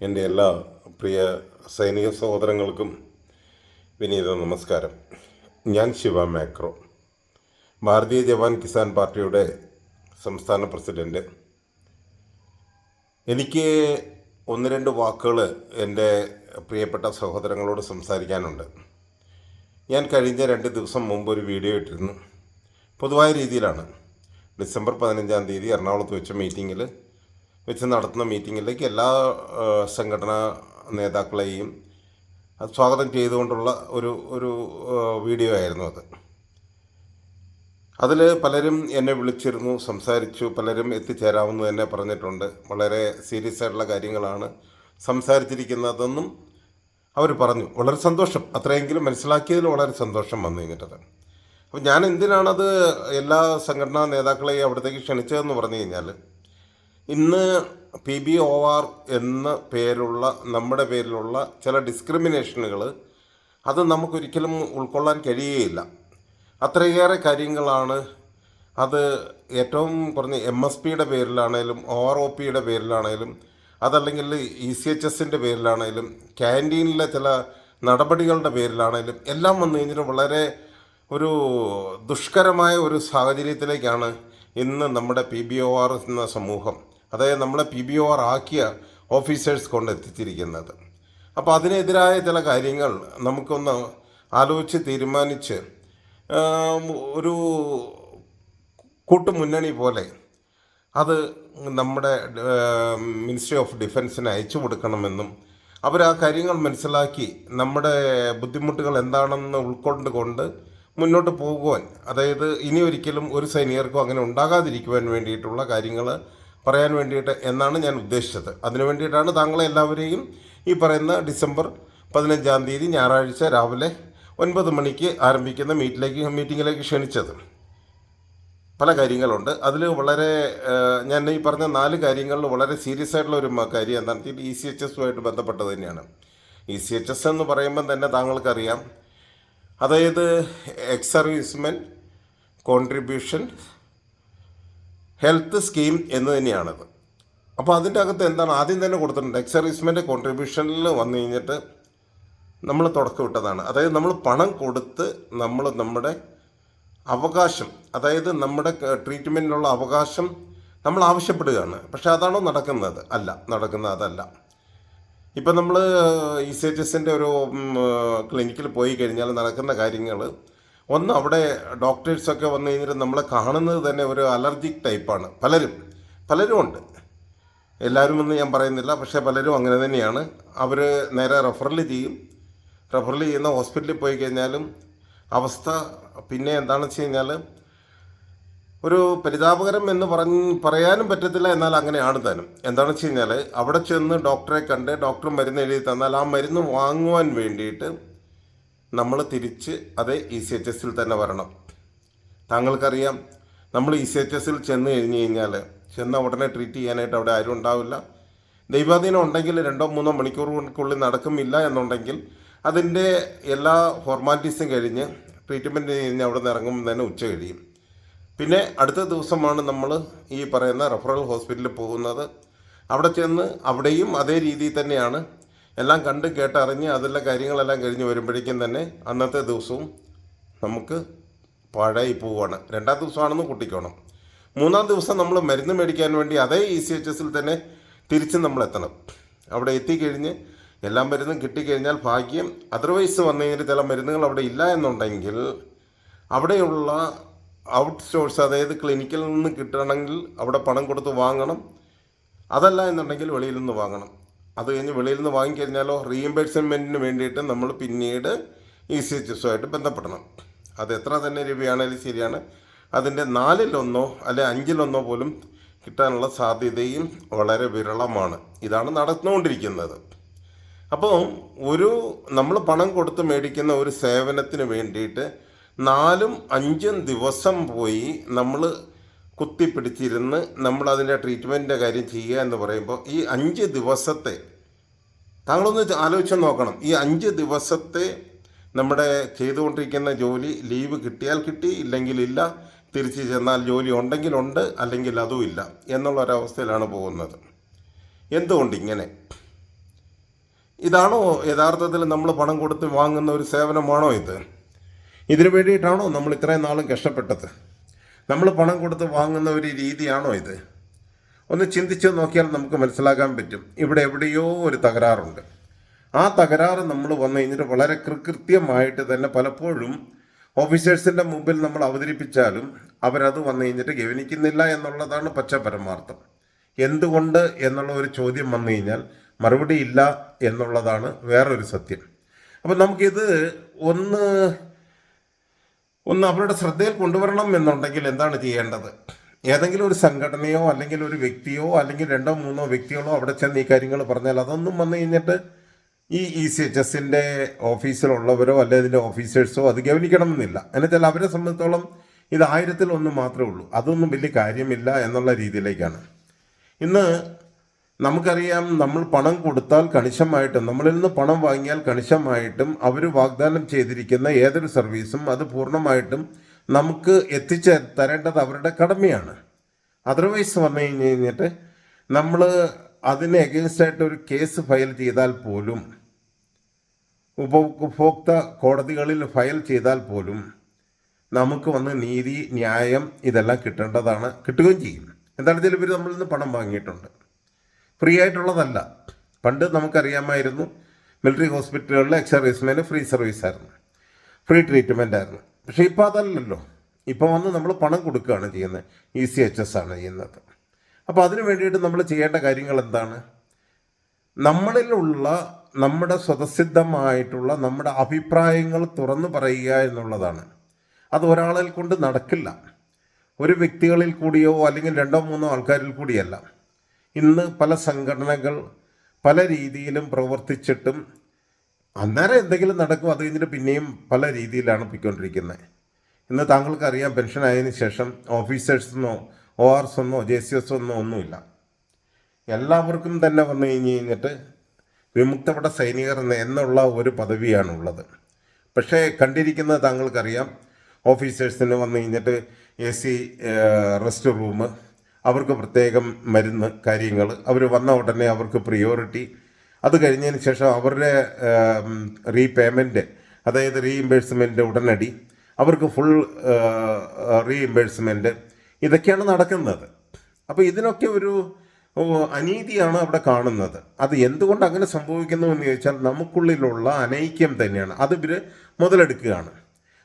എന്റെ എല്ലാ പ്രിയ സൈനിക സഹോദരങ്ങൾക്കും വിനീത നമസ്കാരം. ഞാൻ ശിവ മാക്രോ. ഭാരതീയ ജവാൻ കിസാൻ പാർട്ടിയുടെ സംസ്ഥാന പ്രസിഡന്റ് എനിക്ക് ഒന്ന് രണ്ട് വാക്കുകൾ എന്റെ പ്രിയപ്പെട്ട സഹോദരങ്ങളോട് സംസാരിക്കാനുണ്ട്. ഞാൻ കഴിഞ്ഞ രണ്ട് ദിവസം മുമ്പ് ഒരു വീഡിയോ ഇട്ടിരുന്നു. പൊതുവായ രീതിയിലാണ്. ഡിസംബർ പതിനഞ്ചാം തീയതി എറണാകുളത്ത് വെച്ച മീറ്റിങ്ങിൽ വെച്ച് നടത്തുന്ന മീറ്റിങ്ങിലേക്ക് എല്ലാ സംഘടനാ നേതാക്കളെയും സ്വാഗതം ചെയ്തുകൊണ്ടുള്ള ഒരു ഒരു വീഡിയോ ആയിരുന്നു അത്. അതിൽ പലരും എന്നെ വിളിച്ചിരുന്നു സംസാരിച്ചു പലരും എത്തിച്ചേരാമെന്ന് തന്നെ പറഞ്ഞിട്ടുണ്ട്. വളരെ സീരിയസ് ആയിട്ടുള്ള കാര്യങ്ങളാണ് സംസാരിച്ചിരിക്കുന്നതെന്നും അവർ പറഞ്ഞു. വളരെ സന്തോഷം. അത്രയെങ്കിലും മനസ്സിലാക്കിയതിൽ വളരെ സന്തോഷം വന്നു കഴിഞ്ഞിട്ടത് അപ്പോൾ ഞാൻ എന്തിനാണത് എല്ലാ സംഘടനാ നേതാക്കളെയും അവിടത്തേക്ക് ക്ഷണിച്ചതെന്ന് പറഞ്ഞു കഴിഞ്ഞാൽ ഇന്ന് പി ബി ഒ ആർ എന്ന പേരുള്ള നമ്മുടെ പേരിലുള്ള ചില ഡിസ്ക്രിമിനേഷനുകൾ അത് നമുക്കൊരിക്കലും ഉൾക്കൊള്ളാൻ കഴിയുകയില്ല അത്രയേറെ കാര്യങ്ങളാണ് അത് ഏറ്റവും കുറഞ്ഞ എം എസ് പിയുടെ പേരിലാണേലും ഒ ആർ ഒ പിയുടെ പേരിലാണേലും അതല്ലെങ്കിൽ ഇ സി എച്ച് എസിന്റെ പേരിലാണേലും ക്യാന്റീനിലെ ചില നടപടികളുടെ പേരിലാണേലും എല്ലാം വന്നു കഴിഞ്ഞാൽ വളരെ ഒരു ദുഷ്കരമായ ഒരു സാഹചര്യത്തിലേക്കാണ് ഇന്ന് നമ്മുടെ പി ബി ഒ ആർ എന്ന സമൂഹം. അതായത് നമ്മളെ പി ബി ഒ ആർ ആക്കിയ ഓഫീസേഴ്സ് കൊണ്ട് എത്തിച്ചിരിക്കുന്നത് അപ്പോൾ അതിനെതിരായ ചില കാര്യങ്ങൾ നമുക്കൊന്ന് ആലോചിച്ച് തീരുമാനിച്ച് ഒരു കൂട്ടുമുന്നണി പോലെ അത് നമ്മുടെ മിനിസ്ട്രി ഓഫ് ഡിഫൻസിന് അയച്ചു കൊടുക്കണമെന്നും അവർ ആ കാര്യങ്ങൾ മനസ്സിലാക്കി നമ്മുടെ ബുദ്ധിമുട്ടുകൾ എന്താണെന്ന് ഉൾക്കൊണ്ടുകൊണ്ട് മുന്നോട്ട് പോകുവാൻ അതായത് ഇനി ഒരിക്കലും ഒരു സൈനികർക്കും അങ്ങനെ ഉണ്ടാകാതിരിക്കുവാൻ വേണ്ടിയിട്ടുള്ള കാര്യങ്ങൾ പറയാൻ വേണ്ടിയിട്ട് എന്നാണ് ഞാൻ ഉദ്ദേശിച്ചത്. അതിനു വേണ്ടിയിട്ടാണ് താങ്കളെ എല്ലാവരെയും ഈ പറയുന്ന ഡിസംബർ പതിനഞ്ചാം തീയതി ഞായറാഴ്ച രാവിലെ ഒൻപത് മണിക്ക് ആരംഭിക്കുന്ന മീറ്റിലേക്ക് മീറ്റിങ്ങിലേക്ക് ക്ഷണിച്ചത്. പല കാര്യങ്ങളുണ്ട്. അതിൽ വളരെ ഞാൻ ഈ പറഞ്ഞ നാല് കാര്യങ്ങളിൽ വളരെ സീരിയസ് ആയിട്ടുള്ള ഒരു കാര്യം എന്താണെന്ന് വെച്ചാൽ ഇ സി എച്ച് എസുമായിട്ട് ബന്ധപ്പെട്ടത് തന്നെയാണ്. ഇ സി എച്ച് എസ് എന്ന് പറയുമ്പം തന്നെ താങ്കൾക്കറിയാം. അതായത് ex servicemen contribution health scheme എന്ന് തന്നെയാണത്. അപ്പോൾ അതിന്റെ അകത്ത് എന്താണ് ആദ്യം തന്നെ കൊടുത്തിട്ടുണ്ട്. എക്സ് സർവീസ്മെന്റെ കോൺട്രിബ്യൂഷനിൽ വന്നു കഴിഞ്ഞിട്ട് നമ്മൾ തുടക്കം വിട്ടതാണ് അതായത് നമ്മൾ പണം കൊടുത്ത് നമ്മൾ നമ്മുടെ അവകാശം അതായത് നമ്മുടെ ട്രീറ്റ്മെന്റിനുള്ള അവകാശം നമ്മൾ ആവശ്യപ്പെടുകയാണ്. പക്ഷേ അതാണോ നടക്കുന്നത്? അല്ല നടക്കുന്നത് അതല്ല. ഇപ്പം നമ്മൾ ഇ സി എച്ച് എസിന്റെ ഒരു ക്ലിനിക്കിൽ പോയി കഴിഞ്ഞാൽ നടക്കുന്ന കാര്യങ്ങൾ ഒന്ന് അവിടെ ഡോക്ടേഴ്സൊക്കെ വന്നു കഴിഞ്ഞിട്ട് നമ്മളെ കാണുന്നത് തന്നെ ഒരു അലർജിക് ടൈപ്പാണ്. പലരും പലരും ഉണ്ട്. എല്ലാവരും എന്ന് ഞാൻ പറയുന്നില്ല പക്ഷേ പലരും അങ്ങനെ തന്നെയാണ്. അവർ നേരെ റെഫറൽ ചെയ്യും. റെഫറൽ ചെയ്യുന്ന ഹോസ്പിറ്റലിൽ പോയി കഴിഞ്ഞാലും അവസ്ഥ പിന്നെ എന്താണെന്ന് വെച്ച് കഴിഞ്ഞാൽ ഒരു പരിതാപകരം എന്ന് പറഞ്ഞ് പറയാനും പറ്റത്തില്ല എന്നാൽ അങ്ങനെയാണ് താനും. എന്താണെന്ന് വെച്ച് കഴിഞ്ഞാൽ അവിടെ ചെന്ന് ഡോക്ടറെ കണ്ട് ഡോക്ടർ മരുന്ന് എഴുതി തന്നാൽ ആ മരുന്ന് വാങ്ങുവാൻ വേണ്ടിയിട്ട് നമ്മൾ തിരിച്ച് അതേ ഇ സി എച്ച് എസിൽ തന്നെ വരണം. താങ്കൾക്കറിയാം നമ്മൾ ഇ സി എച്ച് എസിൽ ചെന്ന് കഴിഞ്ഞ് കഴിഞ്ഞാൽ ചെന്ന ഉടനെ ട്രീറ്റ് ചെയ്യാനായിട്ട് അവിടെ ആരും ഉണ്ടാവില്ല. ദൈവാധീനം ഉണ്ടെങ്കിൽ രണ്ടോ മൂന്നോ മണിക്കൂറുകൾക്കുള്ളിൽ നടക്കുമില്ല എന്നുണ്ടെങ്കിൽ അതിന്റെ എല്ലാ ഫോർമാലിറ്റീസും കഴിഞ്ഞ് ട്രീറ്റ്മെന്റ് കഴിഞ്ഞ് അവിടെ നിന്ന് ഇറങ്ങുമ്പോൾ തന്നെ ഉച്ച കഴിയും. പിന്നെ അടുത്ത ദിവസമാണ് നമ്മൾ ഈ പറയുന്ന റെഫറൽ ഹോസ്പിറ്റലിൽ പോകുന്നത്. അവിടെ ചെന്ന് അവിടെയും അതേ രീതിയിൽ തന്നെയാണ് എല്ലാം കണ്ട് കേട്ടറിഞ്ഞ് അതിലെ കാര്യങ്ങളെല്ലാം കഴിഞ്ഞ് വരുമ്പോഴേക്കും തന്നെ അന്നത്തെ ദിവസവും നമുക്ക് പാഴായി പോവുകയാണ് രണ്ടാം ദിവസമാണെന്ന് കൂട്ടിക്കോണം. മൂന്നാം ദിവസം നമ്മൾ മരുന്ന് മേടിക്കാൻ വേണ്ടി അതേ ഇ സി എച്ച് എസിൽ തന്നെ തിരിച്ച് നമ്മൾ എത്തണം. അവിടെ എത്തിക്കഴിഞ്ഞ് എല്ലാ മരുന്നും കിട്ടിക്കഴിഞ്ഞാൽ ഭാഗ്യം. അതർവൈസ് വന്നു കഴിഞ്ഞാൽ ചില മരുന്നുകൾ അവിടെ ഇല്ല എന്നുണ്ടെങ്കിൽ അവിടെയുള്ള ഔട്ട് സോഴ്സ് അതായത് ക്ലിനിക്കിൽ നിന്ന് കിട്ടണമെങ്കിൽ അവിടെ പണം കൊടുത്ത് വാങ്ങണം. അതല്ല എന്നുണ്ടെങ്കിൽ വെളിയിൽ നിന്ന് വാങ്ങണം. അത് കഴിഞ്ഞ് വെളിയിൽ നിന്ന് വാങ്ങിക്കഴിഞ്ഞാലോ റീഇംബേഴ്സ്മെന്റിന് വേണ്ടിയിട്ട് നമ്മൾ പിന്നീട് ഇ സി എച്ച് എസുമായിട്ട് ബന്ധപ്പെടണം. അത് എത്ര തന്നെ രൂപയാണെങ്കിലും ശരിയാണ്. അതിന്റെ നാലിലൊന്നോ അല്ലെ അഞ്ചിലൊന്നോ പോലും കിട്ടാനുള്ള സാധ്യതയും വളരെ വിരളമാണ്. ഇതാണ് നടന്നുകൊണ്ടിരിക്കുന്നത്. അപ്പോൾ ഒരു നമ്മൾ പണം കൊടുത്ത് മേടിക്കുന്ന ഒരു സേവനത്തിന് വേണ്ടിയിട്ട് നാലും അഞ്ചും ദിവസം പോയി നമ്മൾ കുത്തിപ്പിടിച്ചിരുന്ന് നമ്മൾ അതിന്റെ ട്രീറ്റ്മെന്റിന്റെ കാര്യം ചെയ്യുക എന്ന് പറയുമ്പോൾ ഈ അഞ്ച് ദിവസത്തെ താങ്കളൊന്ന് ആലോചിച്ച് നോക്കണം. ഈ അഞ്ച് ദിവസത്തെ നമ്മുടെ ചെയ്തുകൊണ്ടിരിക്കുന്ന ജോലി ലീവ് കിട്ടിയാൽ കിട്ടി ഇല്ലെങ്കിൽ ഇല്ല തിരിച്ചു ചെന്നാൽ ജോലി ഉണ്ടെങ്കിലുണ്ട് അല്ലെങ്കിൽ അതും ഇല്ല എന്നുള്ള ഒരവസ്ഥയിലാണ് പോകുന്നത്. എന്തുകൊണ്ട് ഇങ്ങനെ? ഇതാണോ യഥാർത്ഥത്തിൽ നമ്മൾ പണം കൊടുത്ത് വാങ്ങുന്ന ഒരു സേവനമാണോ ഇത്? ഇതിനു വേണ്ടിയിട്ടാണോ നമ്മൾ ഇത്രയും നാളും കഷ്ടപ്പെട്ടത്? നമ്മൾ പണം കൊടുത്ത് വാങ്ങുന്ന ഒരു രീതിയാണോ ഇത്? ഒന്ന് ചിന്തിച്ച് നോക്കിയാൽ നമുക്ക് മനസ്സിലാക്കാൻ പറ്റും. ഇവിടെ എവിടെയോ ഒരു തകരാറുണ്ട്. ആ തകരാറ് നമ്മൾ വന്നു കഴിഞ്ഞിട്ട് വളരെ കൃകൃത്യമായിട്ട് തന്നെ പലപ്പോഴും ഓഫീസേഴ്സിന്റെ മുമ്പിൽ നമ്മൾ അവതരിപ്പിച്ചാലും അവരത് വന്നു കഴിഞ്ഞിട്ട് ഗവനിക്കുന്നില്ല എന്നുള്ളതാണ് പച്ച പരമാർത്ഥം. എന്തുകൊണ്ട് എന്നുള്ള ഒരു ചോദ്യം വന്നു കഴിഞ്ഞാൽ മറുപടി ഇല്ല എന്നുള്ളതാണ് വേറൊരു സത്യം. അപ്പം നമുക്കിത് ഒന്ന് ഒന്ന് അവരുടെ ശ്രദ്ധയിൽ കൊണ്ടുവരണം എന്നുണ്ടെങ്കിൽ എന്താണ് ചെയ്യേണ്ടത്? ഏതെങ്കിലും ഒരു സംഘടനയോ അല്ലെങ്കിൽ ഒരു വ്യക്തിയോ അല്ലെങ്കിൽ രണ്ടോ മൂന്നോ വ്യക്തികളോ അവിടെ ചെന്ന് ഈ കാര്യങ്ങൾ പറഞ്ഞാൽ അതൊന്നും വന്നു കഴിഞ്ഞിട്ട് ഈ ഇ സി എച്ച് എസിന്റെ ഓഫീസിലുള്ളവരോ അല്ലെങ്കിൽ ഇതിന്റെ ഓഫീസേഴ്സോ അത് ഗവനിക്കണമെന്നില്ല. എന്നുവെച്ചാൽ അവരെ സംബന്ധിച്ചോളം ഇത് ആയിരത്തിൽ ഒന്ന് മാത്രമേ ഉള്ളൂ. അതൊന്നും വലിയ കാര്യമില്ല എന്നുള്ള രീതിയിലേക്കാണ്. ഇന്ന് നമുക്കറിയാം നമ്മൾ പണം കൊടുത്താൽ കണിശമായിട്ടും നമ്മളിൽ നിന്ന് പണം വാങ്ങിയാൽ കണിശമായിട്ടും അവർ വാഗ്ദാനം ചെയ്തിരിക്കുന്ന ഏതൊരു സർവീസും അത് പൂർണമായിട്ടും നമുക്ക് എത്തിച്ച് തരേണ്ടത് അവരുടെ കടമയാണ്. അതർവൈസ് പറഞ്ഞു കഴിഞ്ഞ് കഴിഞ്ഞിട്ട് നമ്മൾ അതിന് എഗൻസ്റ്റ് ആയിട്ട് ഒരു കേസ് ഫയൽ ചെയ്താൽ പോലും ഉപഭോക്ത കോടതികളിൽ ഫയൽ ചെയ്താൽ പോലും നമുക്ക് വന്ന് നീതി ന്യായം ഇതെല്ലാം കിട്ടേണ്ടതാണ് കിട്ടുകയും ചെയ്യും. വെച്ചാൽ ഇവർ നമ്മളിൽ നിന്ന് പണം വാങ്ങിയിട്ടുണ്ട്? ഫ്രീ ആയിട്ടുള്ളതല്ല പണ്ട് നമുക്കറിയാമായിരുന്നു മിലിറ്ററി ഹോസ്പിറ്റലുകളിൽ എക്സർവീസ്മേന് ഫ്രീ സർവീസ് ആയിരുന്നു ഫ്രീ ട്രീറ്റ്മെന്റ് ആയിരുന്നു പക്ഷേ ഇപ്പോൾ അതല്ലല്ലോ. ഇപ്പോൾ വന്ന് നമ്മൾ പണം കൊടുക്കുകയാണ് ചെയ്യുന്നത്. ഇ സി എച്ച് എസ് ആണ് ചെയ്യുന്നത്. അപ്പോൾ അതിനു വേണ്ടിയിട്ട് നമ്മൾ ചെയ്യേണ്ട കാര്യങ്ങൾ എന്താണ്? നമ്മളിലുള്ള നമ്മുടെ സ്വതസിദ്ധമായിട്ടുള്ള നമ്മുടെ അഭിപ്രായങ്ങൾ തുറന്നു പറയുക എന്നുള്ളതാണ്. അത് ഒരാളിൽ കൊണ്ട് നടക്കില്ല. ഒരു വ്യക്തികളിൽ കൂടിയോ അല്ലെങ്കിൽ രണ്ടോ മൂന്നോ ആൾക്കാരിൽ കൂടിയല്ല. ഇന്ന് പല സംഘടനകൾ പല രീതിയിലും പ്രവർത്തിച്ചിട്ടും അന്നേരം എന്തെങ്കിലും നടക്കും അത് കഴിഞ്ഞിട്ട് പിന്നെയും പല രീതിയിലാണ് പോയിക്കൊണ്ടിരിക്കുന്നത്. ഇന്ന് താങ്കൾക്കറിയാം പെൻഷൻ ആയതിനു ശേഷം ഓഫീസേഴ്സെന്നോ ഒ ആർ എസ് എന്നോ ജെ സി എസ് എന്നോ ഒന്നുമില്ല. എല്ലാവർക്കും തന്നെ വന്നു കഴിഞ്ഞ് കഴിഞ്ഞിട്ട് വിമുക്തപ്പെട്ട സൈനികർ എന്ന- എന്നുള്ള ഒരു പദവിയാണുള്ളത്. പക്ഷേ കണ്ടിരിക്കുന്നത് താങ്കൾക്കറിയാം ഓഫീസേഴ്സിന് വന്നു കഴിഞ്ഞിട്ട് എ സി റെസ്റ്റ് റൂം അവർക്ക് പ്രത്യേകം മരുന്ന് കാര്യങ്ങൾ അവർ വന്ന ഉടനെ അവർക്ക് പ്രിയോറിറ്റി അത് കഴിഞ്ഞതിന് ശേഷം അവരുടെ റീപേയ്മെന്റ് അതായത് റീഇംബേഴ്സ്മെന്റ് ഉടനടി അവർക്ക് ഫുൾ റീഇംബേഴ്സ്മെന്റ് ഇതൊക്കെയാണ് നടക്കുന്നത്. അപ്പോൾ ഇതിനൊക്കെ ഒരു അനീതിയാണ് അവിടെ കാണുന്നത്. അത് എന്തുകൊണ്ട് അങ്ങനെ സംഭവിക്കുന്നു എന്ന് ചോദിച്ചാൽ നമുക്കുള്ളിലുള്ള അനൈക്യം തന്നെയാണ്. അത് ഇവർ മുതലെടുക്കുകയാണ്.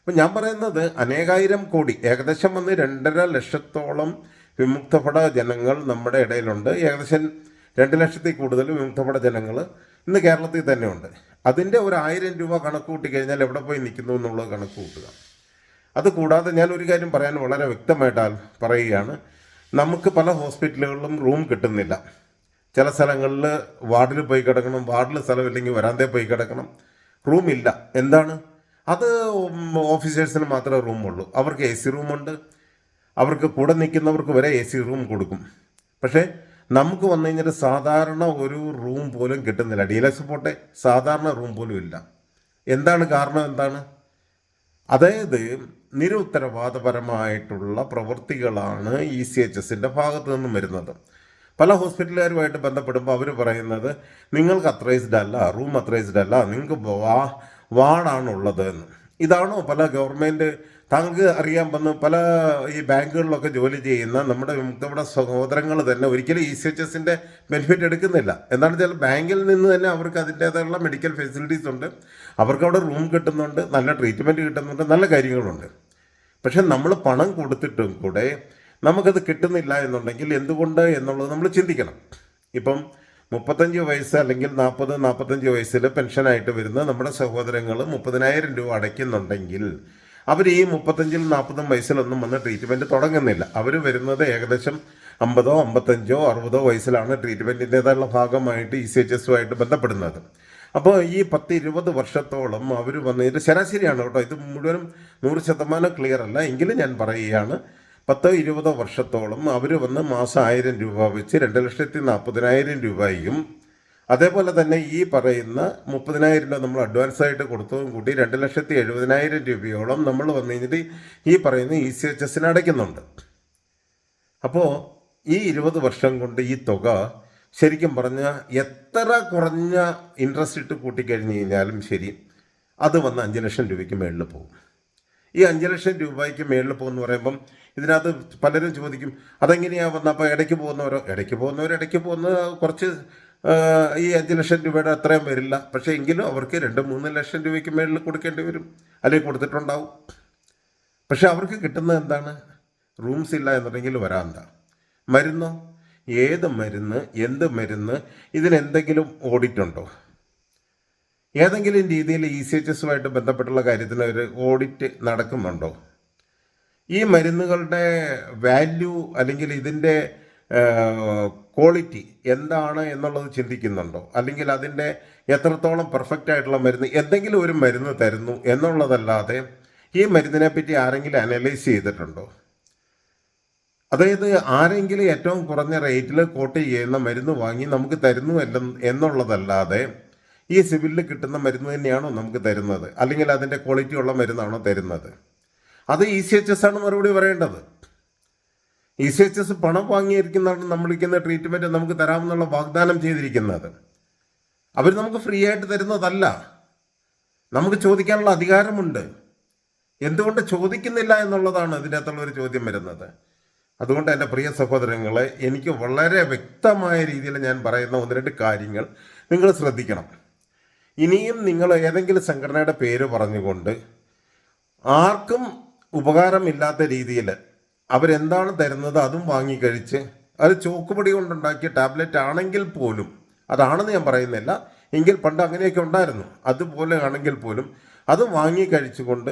അപ്പം ഞാൻ പറയുന്നത് അനേകായിരം കോടി ഏകദേശം വന്ന് രണ്ടര ലക്ഷത്തോളം വിമുക്തപട ജനങ്ങൾ നമ്മുടെ ഇടയിലുണ്ട്. ഏകദേശം രണ്ട് ലക്ഷത്തിൽ കൂടുതൽ വിമുക്തപട ജനങ്ങൾ ഇന്ന് കേരളത്തിൽ തന്നെയുണ്ട്. അതിന്റെ ഒരു ആയിരം രൂപ കണക്ക് കൂട്ടി കഴിഞ്ഞാൽ എവിടെ പോയി നിൽക്കുന്നു എന്നുള്ളത് കണക്ക് കൂട്ടുക. അത് കൂടാതെ ഞാൻ ഒരു കാര്യം പറയാൻ വളരെ വ്യക്തമായിട്ട് പറയുകയാണ്. നമുക്ക് പല ഹോസ്പിറ്റലുകളിലും റൂം കിട്ടുന്നില്ല. ചില സ്ഥലങ്ങളിൽ വാർഡിൽ പോയി കിടക്കണം വാർഡിൽ സ്ഥലമില്ലെങ്കിൽ വരാന്തേ പോയി കിടക്കണം. റൂമില്ല എന്താണ്? അത് ഓഫീസേഴ്സിന് മാത്രമേ റൂമുള്ളൂ. അവർക്ക് എ സി റൂമുണ്ട്. അവർക്ക് കൂടെ നിൽക്കുന്നവർക്ക് വരെ എ സി റൂം കൊടുക്കും. പക്ഷേ നമുക്ക് വന്നു കഴിഞ്ഞാൽ സാധാരണ ഒരു റൂം പോലും കിട്ടുന്നില്ല. ഡീലക്സ് പോട്ടെ സാധാരണ റൂം പോലും ഇല്ല. എന്താണ് കാരണം എന്താണ്? അതായത് നിരുത്തരവാദപരമായിട്ടുള്ള പ്രവൃത്തികളാണ് ഇ സി എച്ച് എസിന്റെ ഭാഗത്തു നിന്നും വരുന്നത്. പല ഹോസ്പിറ്റലുകാരുമായിട്ട് ബന്ധപ്പെടുമ്പോൾ അവർ പറയുന്നത് നിങ്ങൾക്ക് അത്രൈസ്ഡ് അല്ല റൂം അത്രൈസ്ഡ് അല്ല നിങ്ങൾക്ക് വാർഡാണുള്ളത് എന്ന്. ഇതാണോ പല ഗവൺമെന്റ് താങ്കൾക്ക് അറിയാൻ വന്ന് പല ഈ ബാങ്കുകളിലൊക്കെ ജോലി ചെയ്യുന്ന നമ്മുടെ നമ്മുടെ സഹോദരങ്ങൾ തന്നെ ഒരിക്കലും ഇ സി എച്ച് എസിന്റെ ബെനിഫിറ്റ് എടുക്കുന്നില്ല. എന്താണെന്ന് വെച്ചാൽ ബാങ്കിൽ നിന്ന് തന്നെ അവർക്ക് അതിന്റേതായുള്ള മെഡിക്കൽ ഫെസിലിറ്റീസ് ഉണ്ട്. അവർക്ക് അവിടെ റൂം കിട്ടുന്നുണ്ട് നല്ല ട്രീറ്റ്മെന്റ് കിട്ടുന്നുണ്ട് നല്ല കാര്യങ്ങളുണ്ട്. പക്ഷെ നമ്മൾ പണം കൊടുത്തിട്ടും കൂടെ നമുക്കത് കിട്ടുന്നില്ല എന്നുണ്ടെങ്കിൽ എന്തുകൊണ്ട് എന്നുള്ളത് നമ്മൾ ചിന്തിക്കണം. ഇപ്പം മുപ്പത്തഞ്ച് വയസ്സ് അല്ലെങ്കിൽ നാൽപ്പത് നാൽപ്പത്തഞ്ച് വയസ്സിൽ പെൻഷനായിട്ട് വരുന്ന നമ്മുടെ സഹോദരങ്ങൾ മുപ്പതിനായിരം രൂപ അടയ്ക്കുന്നുണ്ടെങ്കിൽ അവർ ഈ മുപ്പത്തഞ്ചിൽ നാൽപ്പതും വയസ്സിലൊന്നും വന്ന് ട്രീറ്റ്മെന്റ് തുടങ്ങുന്നില്ല. അവർ വരുന്നത് ഏകദേശം അമ്പതോ അമ്പത്തഞ്ചോ അറുപതോ വയസ്സിലാണ് ട്രീറ്റ്മെന്റിന്റേതായുള്ള ഭാഗമായിട്ട് ഇ സി എച്ച് എസുമായിട്ട് ബന്ധപ്പെടുന്നത്. അപ്പോൾ ഈ പത്ത് ഇരുപത് വർഷത്തോളം അവർ വന്ന് ശരാശരിയാണ് കേട്ടോ. ഇത് മുഴുവനും നൂറ് ശതമാനം ക്ലിയർ അല്ല. എങ്കിലും ഞാൻ പറയുകയാണ് പത്തോ ഇരുപതോ വർഷത്തോളം അവർ വന്ന് മാസം ആയിരം രൂപ വെച്ച് രണ്ട് ലക്ഷത്തി നാൽപ്പതിനായിരം രൂപയും അതേപോലെ തന്നെ ഈ പറയുന്ന മുപ്പതിനായിരം രൂപ നമ്മൾ അഡ്വാൻസ് ആയിട്ട് കൊടുത്തതും കൂട്ടി രണ്ട് ലക്ഷത്തി എഴുപതിനായിരം രൂപയോളം നമ്മൾ വന്നു കഴിഞ്ഞിട്ട് ഈ പറയുന്ന ഇ സി എച്ച് എസിന് അടയ്ക്കുന്നുണ്ട്. അപ്പോൾ ഈ ഇരുപത് വർഷം കൊണ്ട് ഈ തുക ശരിക്കും പറഞ്ഞാൽ എത്ര കുറഞ്ഞ ഇൻട്രസ്റ്റ് ഇട്ട് കൂട്ടിക്കഴിഞ്ഞ് കഴിഞ്ഞാലും ശരി അത് വന്ന് അഞ്ച് ലക്ഷം രൂപയ്ക്ക് മേളിൽ പോകും. ഈ അഞ്ച് ലക്ഷം രൂപയ്ക്ക് മേളിൽ പോകുമെന്ന് പറയുമ്പം ഇതിനകത്ത് പലരും ചോദിക്കും അതെങ്ങനെയാണ് വന്ന അപ്പോൾ ഇടയ്ക്ക് പോകുന്നവരോ? ഇടയ്ക്ക് പോകുന്നവർ ഇടയ്ക്ക് പോകുന്നത് കുറച്ച് ഈ അഞ്ച് ലക്ഷം രൂപയുടെ അത്രയും വരില്ല. പക്ഷേ എങ്കിലും അവർക്ക് രണ്ട് മൂന്ന് ലക്ഷം രൂപയ്ക്ക് മേളിൽ കൊടുക്കേണ്ടി വരും. അല്ലെങ്കിൽ കൊടുത്തിട്ടുണ്ടാവും. പക്ഷെ അവർക്ക് കിട്ടുന്നത് എന്താണ്? റൂംസ് ഇല്ല എന്നുണ്ടെങ്കിൽ വരാന്ത. മരുന്നോ? ഏത് മരുന്ന്? എന്ത് മരുന്ന്? ഇതിനെന്തെങ്കിലും ഓഡിറ്റ് ഉണ്ടോ ഏതെങ്കിലും രീതിയിൽ ഇ സി എച്ച് എസുമായിട്ട് ബന്ധപ്പെട്ടുള്ള കാര്യത്തിന് ഒരു ഓഡിറ്റ് നടക്കുന്നുണ്ടോ? ഈ മരുന്നുകളുടെ വാല്യൂ അല്ലെങ്കിൽ ഇതിന്റെ ക്വാളിറ്റി എന്താണ് എന്നുള്ളത് ചിന്തിക്കുന്നുണ്ടോ? അല്ലെങ്കിൽ അതിന്റെ എത്രത്തോളം പെർഫെക്റ്റ് ആയിട്ടുള്ള മരുന്ന് എന്തെങ്കിലും ഒരു മരുന്ന് തരുന്നു എന്നുള്ളതല്ലാതെ ഈ മരുന്നിനെ പറ്റി ആരെങ്കിലും അനലൈസ് ചെയ്തിട്ടുണ്ടോ? അതായത് ആരെങ്കിലും ഏറ്റവും കുറഞ്ഞ റേറ്റിൽ കോട്ട് ചെയ്യുന്ന മരുന്ന് വാങ്ങി നമുക്ക് തരുന്നു അല്ല എന്നുള്ളതല്ലാതെ ഈ സിവിലിൽ കിട്ടുന്ന മരുന്ന് തന്നെയാണോ നമുക്ക് തരുന്നത്? അല്ലെങ്കിൽ അതിന്റെ ക്വാളിറ്റി ഉള്ള മരുന്നാണോ തരുന്നത്? അത് ഇ സി എച്ച് എസ് ആണ് മറുപടി പറയേണ്ടത്. ഇ സി എച്ച് എസ് പണം വാങ്ങിയിരിക്കുന്നതാണ് നമ്മളിരിക്കുന്ന ട്രീറ്റ്മെന്റ് നമുക്ക് തരാമെന്നുള്ള വാഗ്ദാനം ചെയ്തിരിക്കുന്നത്. അവർ നമുക്ക് ഫ്രീ ആയിട്ട് തരുന്നതല്ല. നമുക്ക് ചോദിക്കാനുള്ള അധികാരമുണ്ട്. എന്തുകൊണ്ട് ചോദിക്കുന്നില്ല എന്നുള്ളതാണ് ഇതിനകത്തുള്ള ഒരു ചോദ്യം വരുന്നത്. അതുകൊണ്ട് എന്റെ പ്രിയ സഹോദരങ്ങളെ എനിക്ക് വളരെ വ്യക്തമായ രീതിയിൽ ഞാൻ പറയുന്ന ഒന്ന് രണ്ട് കാര്യങ്ങൾ നിങ്ങൾ ശ്രദ്ധിക്കണം. ഇനിയും നിങ്ങൾ ഏതെങ്കിലും സംഘടനയുടെ പേര് പറഞ്ഞുകൊണ്ട് ആർക്കും ഉപകാരമില്ലാത്ത രീതിയിൽ അവരെന്താണ് തരുന്നത്? അതും വാങ്ങിക്കഴിച്ച് അത് ചോക്കുപൊടി കൊണ്ടുണ്ടാക്കിയ ടാബ്ലറ്റ് ആണെങ്കിൽ പോലും അതാണെന്ന് ഞാൻ പറയുന്നില്ല. എങ്കിൽ പണ്ട് അങ്ങനെയൊക്കെ ഉണ്ടായിരുന്നു. അതുപോലെ ആണെങ്കിൽ പോലും അതും വാങ്ങി കഴിച്ചുകൊണ്ട്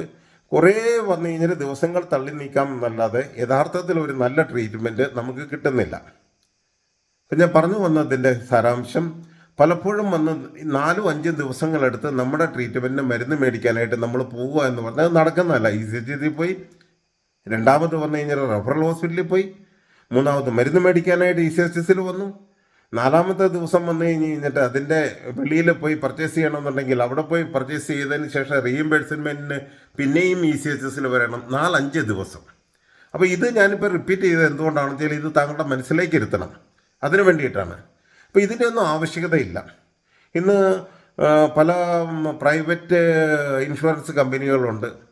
കുറേ വന്നു കഴിഞ്ഞാൽ ദിവസങ്ങൾ തള്ളി നീക്കാം എന്നല്ലാതെ യഥാർത്ഥത്തിൽ ഒരു നല്ല ട്രീറ്റ്മെന്റ് നമുക്ക് കിട്ടുന്നില്ല. ഞാൻ പറഞ്ഞു വന്നതിന്റെ സാരാംശം പലപ്പോഴും വന്ന് നാലും അഞ്ചും ദിവസങ്ങളെടുത്ത് നമ്മുടെ ട്രീറ്റ്മെന്റിന് മരുന്ന് മേടിക്കാനായിട്ട് നമ്മൾ പോവുക എന്ന് പറഞ്ഞാൽ നടക്കുന്നതല്ല. ഈ സ്ഥിതിയിൽ പോയി രണ്ടാമത് വന്നു കഴിഞ്ഞാൽ റഫറൽ ഹോസ്പിറ്റലിൽ പോയി. മൂന്നാമത് മരുന്ന് മേടിക്കാനായിട്ട് ഇ സി എസ് എസിൽ വന്നു. നാലാമത്തെ ദിവസം വന്നു കഴിഞ്ഞ് കഴിഞ്ഞിട്ട് അതിന്റെ വെളിയിൽ പോയി പർച്ചേസ് ചെയ്യണമെന്നുണ്ടെങ്കിൽ അവിടെ പോയി പർച്ചേസ് ചെയ്തതിന് ശേഷം റീഇംബേഴ്സ്മെന്റിന് പിന്നെയും ഇ സി എച്ച് എസിൽ വരണം. നാലഞ്ച് ദിവസം. അപ്പോൾ ഇത് ഞാനിപ്പോൾ റിപ്പീറ്റ് ചെയ്തത് എന്തുകൊണ്ടാണെന്ന് വെച്ചാൽ ഇത് താങ്കളുടെ മനസ്സിലേക്ക് ഇരുത്തണം. അതിനു വേണ്ടിയിട്ടാണ്. അപ്പോൾ ഇതിന്റെ ഒന്നും ആവശ്യകതയില്ല. ഇന്ന് പല പ്രൈവറ്റ് ഇൻഷുറൻസ് കമ്പനികളുണ്ട്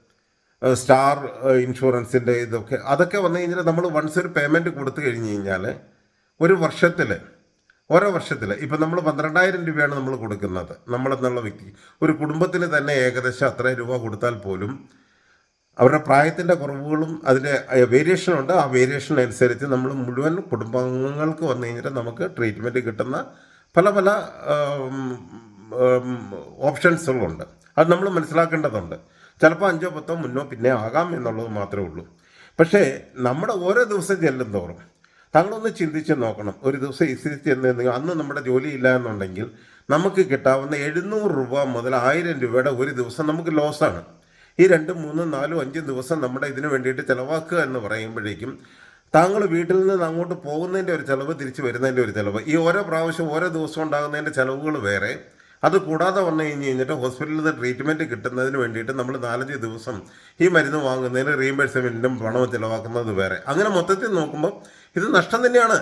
സ്റ്റാർ ഇൻഷുറൻസിന്റെ ഇതൊക്കെ അതൊക്കെ വന്നു കഴിഞ്ഞാൽ നമ്മൾ വൺസ് ഒരു പേയ്മെന്റ് കൊടുത്തു കഴിഞ്ഞ് കഴിഞ്ഞാൽ ഒരു വർഷത്തിൽ ഓരോ വർഷത്തിൽ ഇപ്പം നമ്മൾ പന്ത്രണ്ടായിരം രൂപയാണ് നമ്മൾ കൊടുക്കുന്നത്. നമ്മളെന്നുള്ള വ്യക്തി ഒരു കുടുംബത്തിന് തന്നെ ഏകദേശം അത്രയും രൂപ കൊടുത്താൽ പോലും അവരുടെ പ്രായത്തിന്റെ കുറവുകളും അതിന്റെ വേരിയേഷനുണ്ട് ആ വേരിയേഷൻ അനുസരിച്ച് നമ്മൾ മുഴുവൻ കുടുംബാംഗങ്ങൾക്ക് വന്നു കഴിഞ്ഞിട്ട് നമുക്ക് ട്രീറ്റ്മെന്റ് കിട്ടുന്ന പല പല ഓപ്ഷൻസുകളുണ്ട്. അത് നമ്മൾ മനസ്സിലാക്കേണ്ടതുണ്ട്. ചിലപ്പോൾ അഞ്ചോ പത്തോ മുന്നോ പിന്നെ ആകാം എന്നുള്ളത് മാത്രമേ ഉള്ളൂ. പക്ഷേ നമ്മുടെ ഓരോ ദിവസം ചെല്ലും തോറും താങ്കളൊന്ന് ചിന്തിച്ച് നോക്കണം. ഒരു ദിവസം ഇസി ചെന്ന് അന്ന് നമ്മുടെ ജോലിയില്ല എന്നുണ്ടെങ്കിൽ നമുക്ക് കിട്ടാവുന്ന എഴുന്നൂറ് രൂപ മുതൽ ആയിരം രൂപയുടെ ഒരു ദിവസം നമുക്ക് ലോസാണ് ഈ രണ്ട് മൂന്ന് നാലും അഞ്ചും ദിവസം നമ്മുടെ ഇതിന് വേണ്ടിയിട്ട് ചിലവാക്കുക എന്ന് പറയുമ്പോഴേക്കും താങ്കൾ വീട്ടിൽ നിന്ന് അങ്ങോട്ട് പോകുന്നതിന്റെ ഒരു ചിലവ് തിരിച്ച് വരുന്നതിന്റെ ഒരു ചിലവ് ഈ ഓരോ പ്രാവശ്യം ഓരോ ദിവസം ഉണ്ടാകുന്നതിന്റെ ചിലവുകൾ വേറെ. അത് കൂടാതെ വന്നു കഴിഞ്ഞ് കഴിഞ്ഞിട്ട് ഹോസ്പിറ്റലിൽ നിന്ന് ട്രീറ്റ്മെന്റ് കിട്ടുന്നതിന് വേണ്ടിയിട്ട് നമ്മൾ നാലഞ്ച് ദിവസം ഈ മരുന്ന് വാങ്ങുന്നതിന് റീഇംബേഴ്സ്മെന്റിനും പണം ചിലവാക്കുന്നത് വേറെ. അങ്ങനെ മൊത്തത്തിൽ നോക്കുമ്പോൾ ഇത് നഷ്ടം തന്നെയാണ്.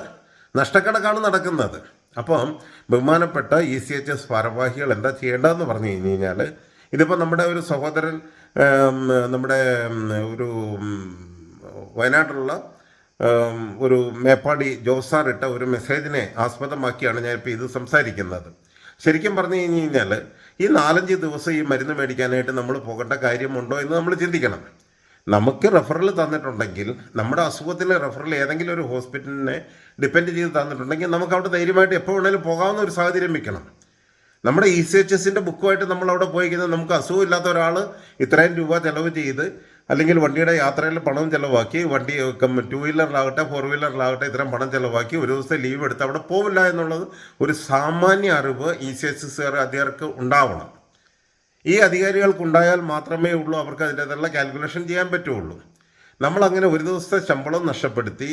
നഷ്ടക്കണക്കാണ് നടക്കുന്നത്. അപ്പം ബഹുമാനപ്പെട്ട ഇ സി എച്ച് എസ് ഭാരവാഹികൾ എന്താ ചെയ്യേണ്ടതെന്ന് പറഞ്ഞു കഴിഞ്ഞ് കഴിഞ്ഞാൽ ഇതിപ്പോൾ നമ്മുടെ ഒരു സഹോദരൻ നമ്മുടെ ഒരു വയനാട്ടിലുള്ള ഒരു മേപ്പാടി ജോസാർ ഇട്ട ഒരു മെസ്സേജിനെ ആസ്പദമാക്കിയാണ് ഞാനിപ്പോൾ ഇത് സംസാരിക്കുന്നത്. ശരിക്കും പറഞ്ഞു കഴിഞ്ഞ് കഴിഞ്ഞാൽ ഈ നാലഞ്ച് ദിവസം ഈ മരുന്ന് മേടിക്കാനായിട്ട് നമ്മൾ പോകേണ്ട കാര്യമുണ്ടോ എന്ന് നമ്മൾ ചിന്തിക്കണം. നമുക്ക് റെഫറൽ തന്നിട്ടുണ്ടെങ്കിൽ നമ്മുടെ അസുഖത്തിന് റെഫറൽ ഏതെങ്കിലും ഒരു ഹോസ്പിറ്റലിനെ ഡിപ്പെൻഡ് ചെയ്ത് തന്നിട്ടുണ്ടെങ്കിൽ നമുക്ക് അവിടെ ധൈര്യമായിട്ട് എപ്പോൾ വേണേലും പോകാവുന്ന ഒരു സാഹചര്യം വെക്കണം. നമ്മുടെ ഇ സി എച്ച് എസിന്റെ ബുക്കുമായിട്ട് നമ്മൾ അവിടെ പോയി കഴിഞ്ഞാൽ നമുക്ക് അസുഖമില്ലാത്ത ഒരാൾ ഇത്രയും രൂപ ചിലവ് ചെയ്ത് അല്ലെങ്കിൽ വണ്ടിയുടെ യാത്രയിൽ പണം ചിലവാക്കി വണ്ടി ടു വീലറിലാകട്ടെ ഫോർ വീലറിലാകട്ടെ ഇത്തരം പണം ചിലവാക്കി ഒരു ദിവസത്തെ ലീവ് എടുത്ത് അവിടെ പോവില്ല എന്നുള്ളത് ഒരു സാമാന്യ അറിവ് ഇ സി എസ് എസ് അധികർക്ക് ഉണ്ടാവണം. ഈ അധികാരികൾക്കുണ്ടായാൽ മാത്രമേ ഉള്ളൂ അവർക്ക് അതിന്റെതുള്ള കാൽക്കുലേഷൻ ചെയ്യാൻ പറ്റുള്ളൂ. നമ്മളങ്ങനെ ഒരു ദിവസത്തെ ശമ്പളം നഷ്ടപ്പെടുത്തി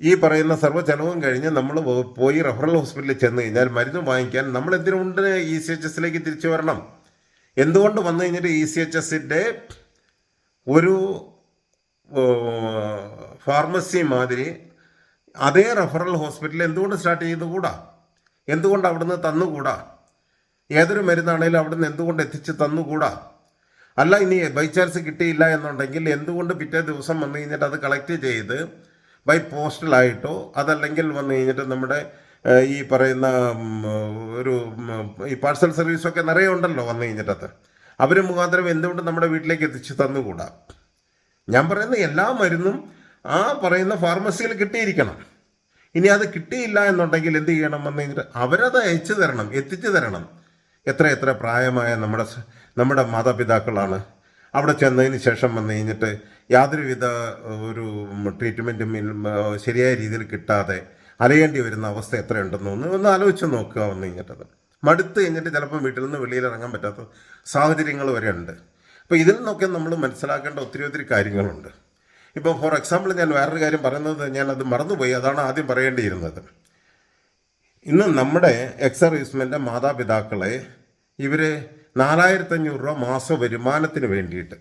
ഈ പറയുന്ന സർവ ചെലവും കഴിഞ്ഞ് നമ്മൾ പോയി റഫറൽ ഹോസ്പിറ്റലിൽ ചെന്ന് കഴിഞ്ഞാൽ മരുന്ന് വാങ്ങിക്കാൻ നമ്മൾ എന്തിനുകൊണ്ട് ഇ സി എച്ച് എസിലേക്ക് തിരിച്ചു വരണം? എന്തുകൊണ്ട് വന്നു കഴിഞ്ഞിട്ട് ഇ സി എച്ച് എസിന്റെ ഒരു ഫാർമസി മാതിരി അതേ റെഫറൽ ഹോസ്പിറ്റൽ എന്തുകൊണ്ട് സ്റ്റാർട്ട് ചെയ്തുകൂടാ? എന്തുകൊണ്ട് അവിടുന്ന് തന്നുകൂടാ? ഏതൊരു മരുന്നാണേലും അവിടുന്ന് എന്തുകൊണ്ട് എത്തിച്ച് തന്നുകൂടാ? അല്ല ഇനി ബൈ ചാൻസ് കിട്ടിയില്ല എന്നുണ്ടെങ്കിൽ എന്തുകൊണ്ട് പിറ്റേ ദിവസം വന്നു കഴിഞ്ഞിട്ട് അത് കളക്ട് ചെയ്ത് ബൈ പോസ്റ്റലായിട്ടോ അതല്ലെങ്കിൽ വന്നു കഴിഞ്ഞിട്ട് നമ്മുടെ ഈ പറയുന്ന ഒരു ഈ പാഴ്സൽ സർവീസൊക്കെ നിറയെ ഉണ്ടല്ലോ വന്നു കഴിഞ്ഞിട്ടത്? അവർ മുഖാന്തരം എന്തുകൊണ്ട് നമ്മുടെ വീട്ടിലേക്ക് എത്തിച്ചു തന്നുകൂടാ? ഞാൻ പറയുന്ന എല്ലാ മരുന്നും ആ പറയുന്ന ഫാർമസിയിൽ കിട്ടിയിരിക്കണം. ഇനി അത് കിട്ടിയില്ല എന്നുണ്ടെങ്കിൽ എന്ത് ചെയ്യണം എന്ന് അവരത് അയച്ചു തരണം എത്തിച്ചു തരണം. എത്ര എത്ര പ്രായമായ നമ്മുടെ നമ്മുടെ മാതാപിതാക്കളാണ് അവിടെ ചെന്നതിന് ശേഷം വന്നു കഴിഞ്ഞിട്ട് യാതൊരുവിധ ഒരു ട്രീറ്റ്മെന്റും ശരിയായ രീതിയിൽ കിട്ടാതെ അലയേണ്ടി വരുന്ന അവസ്ഥ എത്രയുണ്ടെന്ന് ഒന്ന് ഒന്ന് ആലോചിച്ച് നോക്കുക വന്നു കഴിഞ്ഞിട്ടത്. മടുത്ത് കഴിഞ്ഞിട്ട് ചിലപ്പോൾ വീട്ടിൽ നിന്ന് വെളിയിൽ ഇറങ്ങാൻ പറ്റാത്ത സാഹചര്യങ്ങൾ വരെ ഉണ്ട്. അപ്പോൾ ഇതിൽ നിന്നൊക്കെ നമ്മൾ മനസ്സിലാക്കേണ്ട ഒത്തിരി ഒത്തിരി കാര്യങ്ങളുണ്ട്. ഇപ്പോൾ ഫോർ എക്സാമ്പിൾ ഞാൻ വേറൊരു കാര്യം പറയുന്നത് ഞാൻ അത് മറന്നുപോയി. അതാണ് ആദ്യം പറയേണ്ടിയിരുന്നത്. ഇന്ന് നമ്മുടെ എക്സ് സർവീസ്മെന്റെ മാതാപിതാക്കളെ ഇവർ നാലായിരത്തഞ്ഞൂറ് രൂപ മാസ വരുമാനത്തിന് വേണ്ടിയിട്ട്.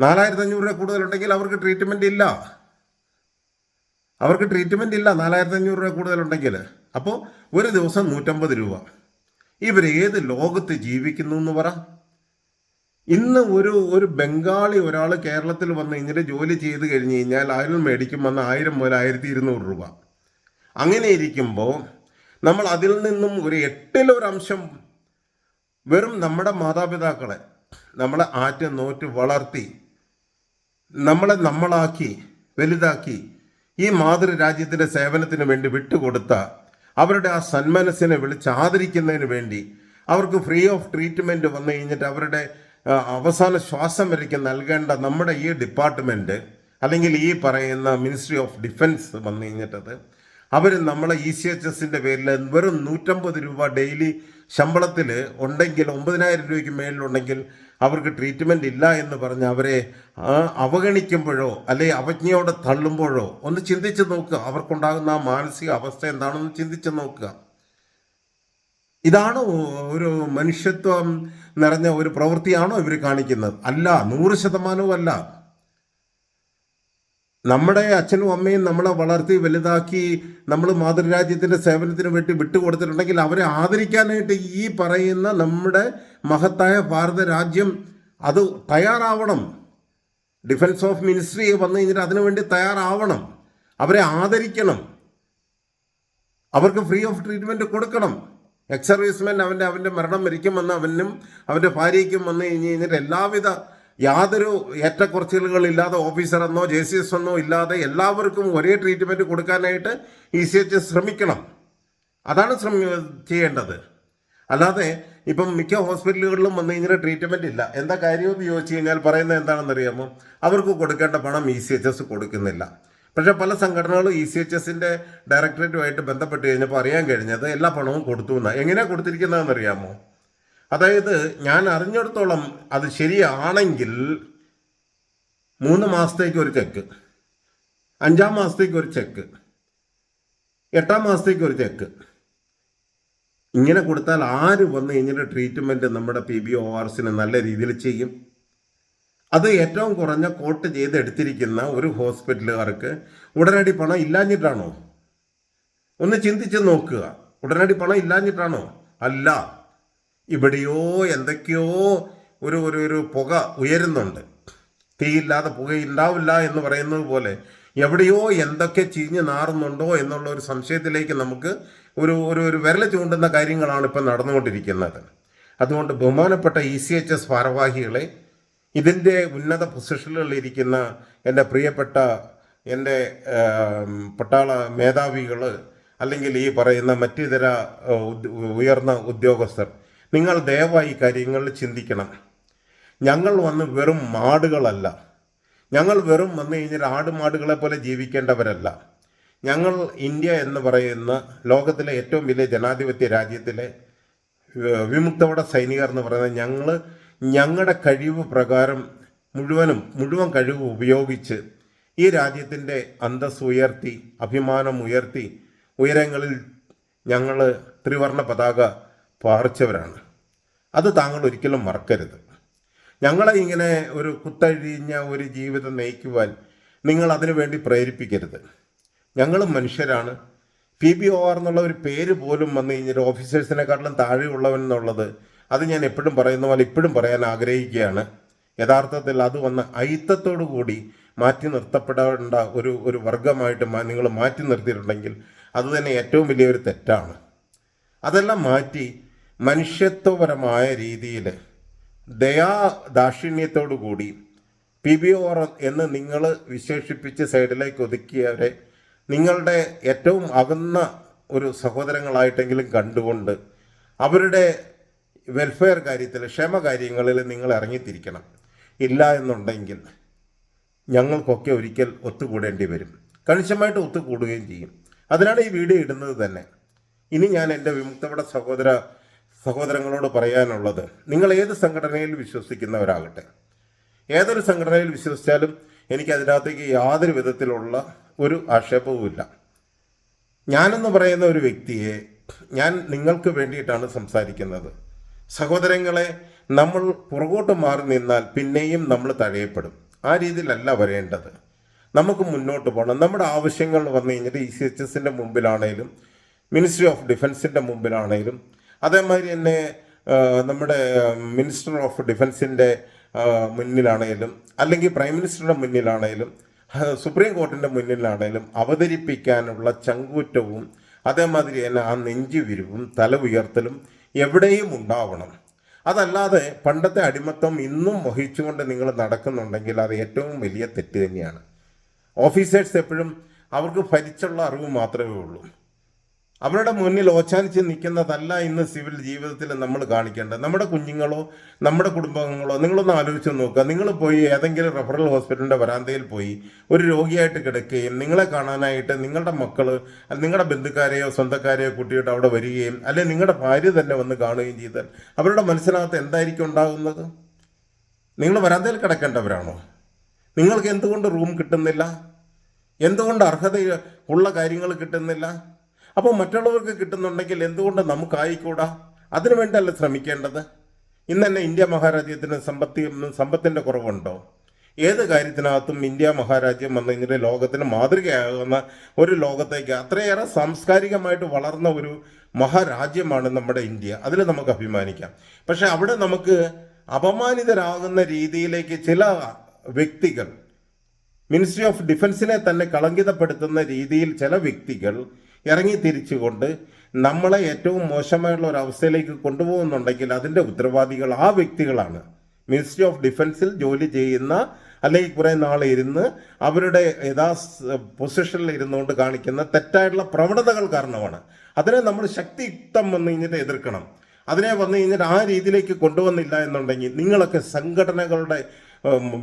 നാലായിരത്തഞ്ഞൂറ് രൂപ കൂടുതലുണ്ടെങ്കിൽ അവർക്ക് ട്രീറ്റ്മെന്റ് ഇല്ല. അവർക്ക് ട്രീറ്റ്മെന്റ് ഇല്ല നാലായിരത്തഞ്ഞൂറ് രൂപ കൂടുതലുണ്ടെങ്കിൽ. അപ്പോൾ ഒരു ദിവസം നൂറ്റമ്പത് രൂപ. ഇവർ ഏത് ലോകത്ത് ജീവിക്കുന്നു എന്ന് പറ. ഇന്ന് ഒരു ഒരു ബംഗാളി ഒരാൾ കേരളത്തിൽ വന്ന് ഇങ്ങനെ ജോലി ചെയ്ത് കഴിഞ്ഞ് കഴിഞ്ഞാൽ അയാൾ മേടിക്കും വന്ന് ആയിരം മുതൽ ആയിരത്തി ഇരുന്നൂറ് രൂപ. അങ്ങനെ ഇരിക്കുമ്പോൾ നമ്മൾ അതിൽ നിന്നും ഒരു എട്ടിലൊരംശം വെറും നമ്മുടെ മാതാപിതാക്കളെ നമ്മളെ ആറ്റ് നോറ്റ് വളർത്തി നമ്മളെ നമ്മളാക്കി വലുതാക്കി ഈ മാതൃരാജ്യത്തിന്റെ സേവനത്തിന് വേണ്ടി വിട്ടുകൊടുത്ത അവരുടെ ആ സന്മനസ്സിനെ വിളിച്ച് ആദരിക്കുന്നതിന് വേണ്ടി അവർക്ക് ഫ്രീ ഓഫ് ട്രീറ്റ്മെന്റ് വന്നു കഴിഞ്ഞിട്ട് അവരുടെ അവസാന ശ്വാസം വരയ്ക്ക് നൽകേണ്ട നമ്മുടെ ഈ ഡിപ്പാർട്ട്മെന്റ് അല്ലെങ്കിൽ ഈ പറയുന്ന മിനിസ്ട്രി ഓഫ് ഡിഫൻസ് വന്നു കഴിഞ്ഞിട്ടത് അവർ നമ്മളെ ഇ സി എച്ച് എസിന്റെ പേരിൽ വെറും നൂറ്റമ്പത് രൂപ ഡെയിലി ശമ്പളത്തിൽ ഉണ്ടെങ്കിൽ ഒമ്പതിനായിരം രൂപയ്ക്ക് മേളിലുണ്ടെങ്കിൽ അവർക്ക് ട്രീറ്റ്മെന്റ് ഇല്ല എന്ന് പറഞ്ഞ് അവരെ അവഗണിക്കുമ്പോഴോ അല്ലെ അവജ്ഞയോടെ തള്ളുമ്പോഴോ ഒന്ന് ചിന്തിച്ച് നോക്കുക. അവർക്കുണ്ടാകുന്ന ആ മാനസിക അവസ്ഥ എന്താണെന്ന് ചിന്തിച്ച് നോക്കുക. ഇതാണ് ഒരു മനുഷ്യത്വം നിറഞ്ഞ ഒരു പ്രവൃത്തിയാണോ ഇവർ കാണിക്കുന്നത്? അല്ല നൂറ് ശതമാനവും അല്ല. നമ്മുടെ അച്ഛനും അമ്മയും നമ്മളെ വളർത്തി വലുതാക്കി നമ്മൾ മാതൃരാജ്യത്തിന്റെ സേവനത്തിന് വേണ്ടി വിട്ടുകൊടുത്തിട്ടുണ്ടെങ്കിൽ അവരെ ആദരിക്കാനായിട്ട് ഈ പറയുന്ന നമ്മുടെ മഹത്തായ ഭാരത രാജ്യം അത് തയ്യാറാവണം. ഡിഫൻസ് ഓഫ് മിനിസ്ട്രി വന്നു കഴിഞ്ഞിട്ട് അതിനുവേണ്ടി തയ്യാറാവണം. അവരെ ആദരിക്കണം. അവർക്ക് ഫ്രീ ഓഫ് ട്രീറ്റ്മെന്റ് കൊടുക്കണം. എക്സ് അവന്റെ അവന്റെ മരണം മരിക്കുമെന്ന് അവനും അവന്റെ ഭാര്യയ്ക്കും വന്നു കഴിഞ്ഞ് കഴിഞ്ഞിട്ട് എല്ലാവിധ യാതൊരു ഏറ്റക്കുറച്ചിലുകളില്ലാതെ ഓഫീസർ എന്നോ ജെ സി എസ് എന്നോ ഇല്ലാതെ എല്ലാവർക്കും ഒരേ ട്രീറ്റ്മെന്റ് കൊടുക്കാനായിട്ട് ഇ സി എച്ച് ശ്രമിക്കണം. അതാണ് ശ്രമി ചെയ്യേണ്ടത്. അല്ലാതെ ഇപ്പം മിക്ക ഹോസ്പിറ്റലുകളിലും വന്നു കഴിഞ്ഞാൽ ട്രീറ്റ്മെന്റ് ഇല്ല. എന്താ കാര്യമെന്ന് ചോദിച്ചു കഴിഞ്ഞാൽ പറയുന്നത് എന്താണെന്ന് അറിയാമോ അവർക്ക് കൊടുക്കേണ്ട പണം ഇ സി എച്ച് എസ് കൊടുക്കുന്നില്ല. പക്ഷേ പല സംഘടനകളും ഇ സി എച്ച് എസിന്റെ ഡയറക്ടറേറ്റുമായിട്ട് ബന്ധപ്പെട്ട് കഴിഞ്ഞപ്പോൾ അറിയാൻ കഴിഞ്ഞത് എല്ലാ പണവും കൊടുത്തു എന്നാണ് എങ്ങനെയാണ് കൊടുത്തിരിക്കുന്നതെന്ന് അറിയാമോ അതായത് ഞാൻ അറിഞ്ഞിടത്തോളം അത് ശരിയാണെങ്കിൽ മൂന്ന് മാസത്തേക്ക് ഒരു ചെക്ക് അഞ്ചാം മാസത്തേക്ക് ഒരു ചെക്ക് എട്ടാം മാസത്തേക്ക് ഒരു ചെക്ക്. ഇങ്ങനെ കൊടുത്താൽ ആര് വന്ന് ഇങ്ങനെ ട്രീറ്റ്മെന്റ് നമ്മുടെ പി ബി ഒ ആർസിന് നല്ല രീതിയിൽ ചെയ്യും? അത് ഏറ്റവും കുറഞ്ഞ കോട്ട് ചെയ്തെടുത്തിരിക്കുന്ന ഒരു ഹോസ്പിറ്റലുകാർക്ക് ഉടനടി പണം ഇല്ലാഞ്ഞിട്ടാണോ? ഒന്ന് ചിന്തിച്ച് നോക്കുക. ഉടനടി പണം ഇല്ലാഞ്ഞിട്ടാണോ? അല്ല. ഇവിടെയോ എന്തൊക്കെയോ ഒരു ഒരു ഒരു പുക ഉയരുന്നുണ്ട്. തീയില്ലാതെ പുകയില്ലാവില്ല എന്ന് പറയുന്നത് പോലെ എവിടെയോ എന്തൊക്കെ ചീഞ്ഞ് നാറുന്നുണ്ടോ എന്നുള്ള ഒരു സംശയത്തിലേക്ക് നമുക്ക് ഒരു ഒരു ഒരു വിരൽ ചൂണ്ടുന്ന കാര്യങ്ങളാണ് ഇപ്പം നടന്നുകൊണ്ടിരിക്കുന്നത്. അതുകൊണ്ട് ബഹുമാനപ്പെട്ട ഇ സി എച്ച് എസ് ഭാരവാഹികളെ ഇതിന്റെ ഉന്നത പൊസിഷനിലിരിക്കുന്ന എന്റെ പ്രിയപ്പെട്ട എന്റെ പട്ടാള മേധാവികൾ അല്ലെങ്കിൽ ഈ പറയുന്ന മറ്റിതര ഉയർന്ന ഉദ്യോഗസ്ഥർ നിങ്ങൾ ദയവായി കാര്യങ്ങളിൽ ചിന്തിക്കണം. ഞങ്ങൾ വന്ന് വെറും മാടുകളല്ല. ഞങ്ങൾ വെറും വന്നു കഴിഞ്ഞാൽ ആടുമാടുകളെ പോലെ ജീവിക്കേണ്ടവരല്ല. ഞങ്ങൾ ഇന്ത്യ എന്ന് പറയുന്ന ലോകത്തിലെ ഏറ്റവും വലിയ ജനാധിപത്യ രാജ്യത്തിലെ വിമുക്തവട സൈനികർ എന്ന് പറയുന്നത് ഞങ്ങൾ ഞങ്ങളുടെ കഴിവ് പ്രകാരം മുഴുവനും മുഴുവൻ കഴിവ് ഉപയോഗിച്ച് ഈ രാജ്യത്തിന്റെ അന്തസ് ഉയർത്തി അഭിമാനം ഉയർത്തി ഉയരങ്ങളിൽ ഞങ്ങൾ ത്രിവർണ പതാക പാറിച്ചവരാണ്. അത് താങ്കൾ ഒരിക്കലും മറക്കരുത്. ഞങ്ങളെ ഇങ്ങനെ ഒരു കുത്തഴിഞ്ഞ ഒരു ജീവിതം നയിക്കുവാൻ നിങ്ങൾ അതിനു വേണ്ടി പ്രേരിപ്പിക്കരുത്. ഞങ്ങളും മനുഷ്യരാണ്. പി ബി ഒ ആർ എന്നുള്ള ഒരു പേര് പോലും വന്നു കഴിഞ്ഞാൽ ഓഫീസേഴ്സിനെക്കാട്ടിലും താഴെയുള്ളവൻ എന്നുള്ളത് അത് ഞാൻ എപ്പോഴും പറയുന്ന പോലെ ഇപ്പോഴും പറയാൻ ആഗ്രഹിക്കുകയാണ്. യഥാർത്ഥത്തിൽ അത് വന്ന് അയിത്തത്തോടു കൂടി മാറ്റി നിർത്തപ്പെടേണ്ട ഒരു ഒരു വർഗമായിട്ട് നിങ്ങൾ മാറ്റി നിർത്തിയിട്ടുണ്ടെങ്കിൽ അത് തന്നെ ഏറ്റവും വലിയൊരു തെറ്റാണ്. അതെല്ലാം മാറ്റി മനുഷ്യത്വപരമായ രീതിയിൽ ദയാ ദാക്ഷിണ്യത്തോടു കൂടി പി ബി ഒ എന്ന് നിങ്ങൾ വിശേഷിപ്പിച്ച് സൈഡിലേക്ക് ഒതുക്കിയവരെ നിങ്ങളുടെ ഏറ്റവും അകന്ന ഒരു സഹോദരങ്ങളായിട്ടെങ്കിലും കണ്ടുകൊണ്ട് അവരുടെ വെൽഫെയർ കാര്യത്തിൽ ക്ഷേമ കാര്യങ്ങളിൽ നിങ്ങൾ ഇറങ്ങിത്തിരിക്കണം. ഇല്ല എന്നുണ്ടെങ്കിൽ ഞങ്ങൾക്കൊക്കെ ഒരിക്കൽ ഒത്തുകൂടേണ്ടി വരും. കണിശമായിട്ട് ഒത്തുകൂടുകയും ചെയ്യും. അതിനാണ് ഈ വീഡിയോ ഇടുന്നത് തന്നെ. ഇനി ഞാൻ എന്റെ വിമുക്തപട സഹോദര സഹോദരങ്ങളോട് പറയാനുള്ളത് നിങ്ങൾ ഏത് സംഘടനയിൽ വിശ്വസിക്കുന്നവരാകട്ടെ. ഏതൊരു സംഘടനയിൽ വിശ്വസിച്ചാലും എനിക്ക് അതിനകത്തേക്ക് യാതൊരു വിധത്തിലുള്ള ഒരു ആക്ഷേപവുമില്ല. ഞാനെന്ന് പറയുന്ന ഒരു വ്യക്തിയെ ഞാൻ നിങ്ങൾക്ക് വേണ്ടിയിട്ടാണ് സംസാരിക്കുന്നത്. സഹോദരങ്ങളെ നമ്മൾ പുറകോട്ട് മാറി നിന്നാൽ പിന്നെയും നമ്മൾ തഴയപ്പെടും. ആ രീതിയിലല്ല വരേണ്ടത്. നമുക്ക് മുന്നോട്ട് പോകണം. നമ്മുടെ ആവശ്യങ്ങൾ വന്നു കഴിഞ്ഞിട്ട് ഇ സി എച്ച് എസിന്റെ മുമ്പിലാണേലും മിനിസ്ട്രി ഓഫ് ഡിഫൻസിന്റെ മുമ്പിലാണേലും അതേമാതിരി തന്നെ നമ്മുടെ മിനിസ്റ്റർ ഓഫ് ഡിഫൻസിന്റെ മുന്നിലാണേലും അല്ലെങ്കിൽ പ്രൈം മിനിസ്റ്ററുടെ മുന്നിലാണേലും സുപ്രീം കോർട്ടിന്റെ മുന്നിലാണേലും അവതരിപ്പിക്കാനുള്ള ചങ്കൂറ്റവും അതേമാതിരി തന്നെ ആ നെഞ്ചുവിരിവും തല ഉയർത്തലും എവിടെയും ഉണ്ടാവണം. അതല്ലാതെ പണ്ടത്തെ അടിമത്തം ഇന്നും വഹിച്ചുകൊണ്ട് നിങ്ങൾ നടക്കുന്നുണ്ടെങ്കിൽ അത് ഏറ്റവും വലിയ തെറ്റ് തന്നെയാണ്. ഓഫീസേഴ്സ് എപ്പോഴും അവർക്ക് ഭരിച്ചുള്ള അറിവ് മാത്രമേ ഉള്ളൂ. അവരുടെ മുന്നിൽ ഓച്ചാനിച്ച് നിൽക്കുന്നതല്ല ഇന്ന് സിവിൽ ജീവിതത്തിൽ നമ്മൾ കാണിക്കേണ്ടത്. നമ്മുടെ കുഞ്ഞുങ്ങളോ നമ്മുടെ കുടുംബങ്ങളോ നിങ്ങളൊന്ന് ആലോചിച്ച് നോക്കുക. നിങ്ങൾ പോയി ഏതെങ്കിലും റെഫറൽ ഹോസ്പിറ്റലിന്റെ വരാന്തയിൽ പോയി ഒരു രോഗിയായിട്ട് കിടക്കുകയും നിങ്ങളെ കാണാനായിട്ട് നിങ്ങളുടെ മക്കൾ നിങ്ങളുടെ ബന്ധുക്കാരെയോ സ്വന്തക്കാരെയോ കുട്ടിയോട്ട് അവിടെ വരികയും അല്ലെങ്കിൽ നിങ്ങളുടെ ഭാര്യ തന്നെ വന്ന് കാണുകയും ചെയ്താൽ അവരുടെ മനസ്സിനകത്ത് എന്തായിരിക്കും ഉണ്ടാകുന്നത്? നിങ്ങൾ വരാന്തയിൽ കിടക്കേണ്ടവരാണോ? നിങ്ങൾക്ക് എന്തുകൊണ്ട് റൂം കിട്ടുന്നില്ല? എന്തുകൊണ്ട് അർഹത ഉള്ള കാര്യങ്ങൾ കിട്ടുന്നില്ല? അപ്പോൾ മറ്റുള്ളവർക്ക് കിട്ടുന്നുണ്ടെങ്കിൽ എന്തുകൊണ്ട് നമുക്കായിക്കൂടാ? അതിനു വേണ്ടിയല്ല ശ്രമിക്കേണ്ടത്? ഇന്ന് തന്നെ ഇന്ത്യ മഹാരാജ്യത്തിന് സമ്പത്തി സമ്പത്തിന്റെ കുറവുണ്ടോ? ഏത് കാര്യത്തിനകത്തും ഇന്ത്യ മഹാരാജ്യം കഴിഞ്ഞിട്ട് ലോകത്തിന് മാതൃകയാകുന്ന ഒരു ലോകത്തേക്ക് അത്രയേറെ സാംസ്കാരികമായിട്ട് വളർന്ന ഒരു മഹാരാജ്യമാണ് നമ്മുടെ ഇന്ത്യ. അതിൽ നമുക്ക് അഭിമാനിക്കാം. പക്ഷെ അവിടെ നമുക്ക് അപമാനിതരാകുന്ന രീതിയിലേക്ക് ചില വ്യക്തികൾ മിനിസ്ട്രി ഓഫ് ഡിഫൻസിനെ തന്നെ കളങ്കിതപ്പെടുത്തുന്ന രീതിയിൽ ചില വ്യക്തികൾ ഇറങ്ങി തിരിച്ചുകൊണ്ട് നമ്മളെ ഏറ്റവും മോശമായുള്ള ഒരു അവസ്ഥയിലേക്ക് കൊണ്ടുപോകുന്നുണ്ടെങ്കിൽ അതിന്റെ ഉത്തരവാദികൾ ആ വ്യക്തികളാണ്. മിനിസ്ട്രി ഓഫ് ഡിഫൻസിൽ ജോലി ചെയ്യുന്ന അല്ലെങ്കിൽ കുറേ നാൾ ഇരുന്ന് അവരുടെ യഥാ പൊസിഷനിൽ ഇരുന്നുകൊണ്ട് കാണിക്കുന്ന തെറ്റായിട്ടുള്ള പ്രവണതകൾ കാരണമാണ്. അതിനെ നമ്മൾ ശക്തിയുക്തം വന്നു കഴിഞ്ഞിട്ട് എതിർക്കണം. അതിനെ വന്നു കഴിഞ്ഞിട്ട് ആ രീതിയിലേക്ക് കൊണ്ടുവന്നില്ല എന്നുണ്ടെങ്കിൽ നിങ്ങളൊക്കെ സംഘടനകളുടെ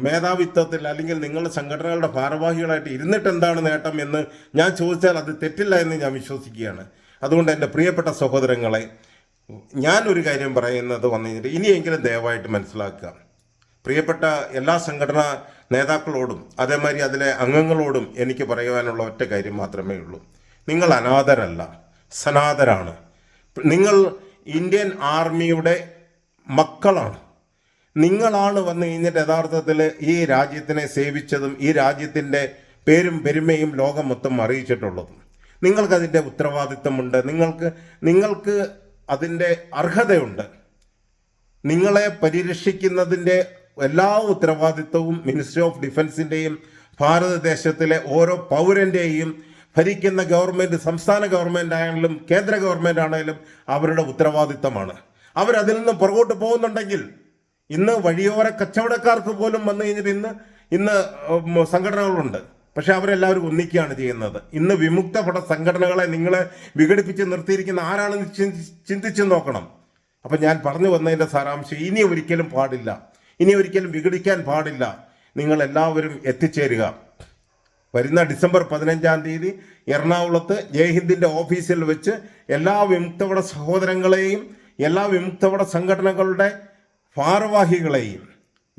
മേധാവിത്വത്തിൽ അല്ലെങ്കിൽ നിങ്ങളുടെ സംഘടനകളുടെ ഭാരവാഹികളായിട്ട് ഇരുന്നിട്ട് എന്താണ് നേട്ടം എന്ന് ഞാൻ ചോദിച്ചാൽ അത് തെറ്റില്ല എന്ന് ഞാൻ വിശ്വസിക്കുകയാണ്. അതുകൊണ്ട് എന്റെ പ്രിയപ്പെട്ട സഹോദരങ്ങളെ ഞാൻ ഒരു കാര്യം പറയുന്നത് വന്നു കഴിഞ്ഞിട്ട് ഇനിയെങ്കിലും ദയവായിട്ട് മനസ്സിലാക്കുക. പ്രിയപ്പെട്ട എല്ലാ സംഘടനാ നേതാക്കളോടും അതേമാതിരി അതിലെ അംഗങ്ങളോടും എനിക്ക് പറയുവാനുള്ള ഒറ്റ കാര്യം മാത്രമേ ഉള്ളൂ. നിങ്ങൾ അനാഥരല്ല സനാതരാണ് നിങ്ങൾ ഇന്ത്യൻ ആർമിയുടെ മക്കളാണ്. നിങ്ങളാണ് വന്നു കഴിഞ്ഞിട്ട് യഥാർത്ഥത്തിൽ ഈ രാജ്യത്തിനെ സേവിച്ചതും ഈ രാജ്യത്തിന്റെ പേരും പെരുമയും ലോകം മൊത്തം അറിയിച്ചിട്ടുള്ളതും. നിങ്ങൾക്കതിന്റെ ഉത്തരവാദിത്തമുണ്ട് നിങ്ങൾക്ക് നിങ്ങൾക്ക് അതിന്റെ അർഹതയുണ്ട്. നിങ്ങളെ പരിരക്ഷിക്കുന്നതിന്റെ എല്ലാ ഉത്തരവാദിത്വവും മിനിസ്ട്രി ഓഫ് ഡിഫൻസിന്റെയും ഭാരതദേശത്തിലെ ഓരോ പൗരന്റെയും ഭരിക്കുന്ന ഗവൺമെന്റ് സംസ്ഥാന ഗവൺമെന്റ് ആണെങ്കിലും കേന്ദ്ര ഗവൺമെന്റ് ആണെങ്കിലും അവരുടെ ഉത്തരവാദിത്തമാണ് അവരതിൽ നിന്ന് പുറകോട്ട് പോകുന്നുണ്ടെങ്കിൽ ഇന്ന് വഴിയോര കച്ചവടക്കാർക്ക് പോലും വന്നു കഴിഞ്ഞിട്ട് ഇന്ന് ഇന്ന് സംഘടനകളുണ്ട്. പക്ഷെ അവരെല്ലാവരും ഒന്നിക്കുകയാണ് ചെയ്യുന്നത്. ഇന്ന് വിമുക്ത പട സംഘടനകളെ നിങ്ങളെ വിഘടിപ്പിച്ച് നിർത്തിയിരിക്കുന്ന ആരാണെന്ന് ചിന്തി- ചിന്തിച്ച് നോക്കണം. അപ്പം ഞാൻ പറഞ്ഞു വന്നതിന്റെ സാരാംശം ഇനി ഒരിക്കലും പാടില്ല. ഇനി ഒരിക്കലും വിഘടിക്കാൻ പാടില്ല. നിങ്ങൾ എല്ലാവരും എത്തിച്ചേരുക. വരുന്ന ഡിസംബർ പതിനഞ്ചാം തീയതി എറണാകുളത്ത് ജയ്ഹിന്ദിന്റെ ഓഫീസിൽ വെച്ച് എല്ലാ വിമുക്തവട സഹോദരങ്ങളെയും എല്ലാ വിമുക്തവട സംഘടനകളുടെ ഭാരവാഹികളെയും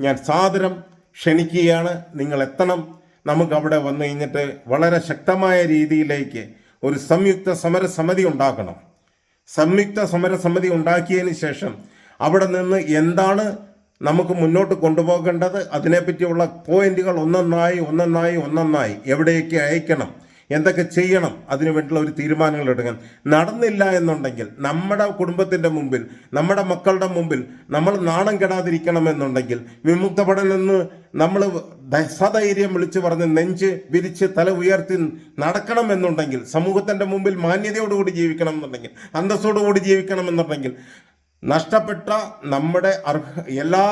ഞാൻ സാദരം ക്ഷണിക്കുകയാണ്. നിങ്ങൾ എത്തണം. നമുക്ക് അവിടെ വന്നു കഴിഞ്ഞിട്ട് വളരെ ശക്തമായ രീതിയിലേക്ക് ഒരു സംയുക്ത സമരസമിതി ഉണ്ടാക്കണം. സംയുക്ത സമരസമിതി ഉണ്ടാക്കിയതിന് ശേഷം അവിടെ നിന്ന് എന്താണ് നമുക്ക് മുന്നോട്ട് കൊണ്ടുപോകേണ്ടത്? അതിനെപ്പറ്റിയുള്ള പോയിന്റുകൾ ഒന്നൊന്നായി ഒന്നൊന്നായി ഒന്നൊന്നായി എവിടെയൊക്കെ അയക്കണം? എന്തൊക്കെ ചെയ്യണം? അതിനു വേണ്ടിയുള്ള ഒരു തീരുമാനങ്ങൾ എടുക്കാൻ. നടന്നില്ല എന്നുണ്ടെങ്കിൽ നമ്മുടെ കുടുംബത്തിന്റെ മുമ്പിൽ നമ്മുടെ മക്കളുടെ മുമ്പിൽ നമ്മൾ നാണം കെടാതിരിക്കണം എന്നുണ്ടെങ്കിൽ വിമുക്തപടനെന്ന് നമ്മൾ സധൈര്യം വിളിച്ചു പറഞ്ഞ് നെഞ്ച് വിരിച്ച് തല ഉയർത്തി നടക്കണം എന്നുണ്ടെങ്കിൽ സമൂഹത്തിന്റെ മുമ്പിൽ മാന്യതയോടുകൂടി ജീവിക്കണം എന്നുണ്ടെങ്കിൽ അന്തസ്സോടുകൂടി ജീവിക്കണം എന്നുണ്ടെങ്കിൽ നഷ്ടപ്പെട്ട നമ്മുടെ അർഹ എല്ലാ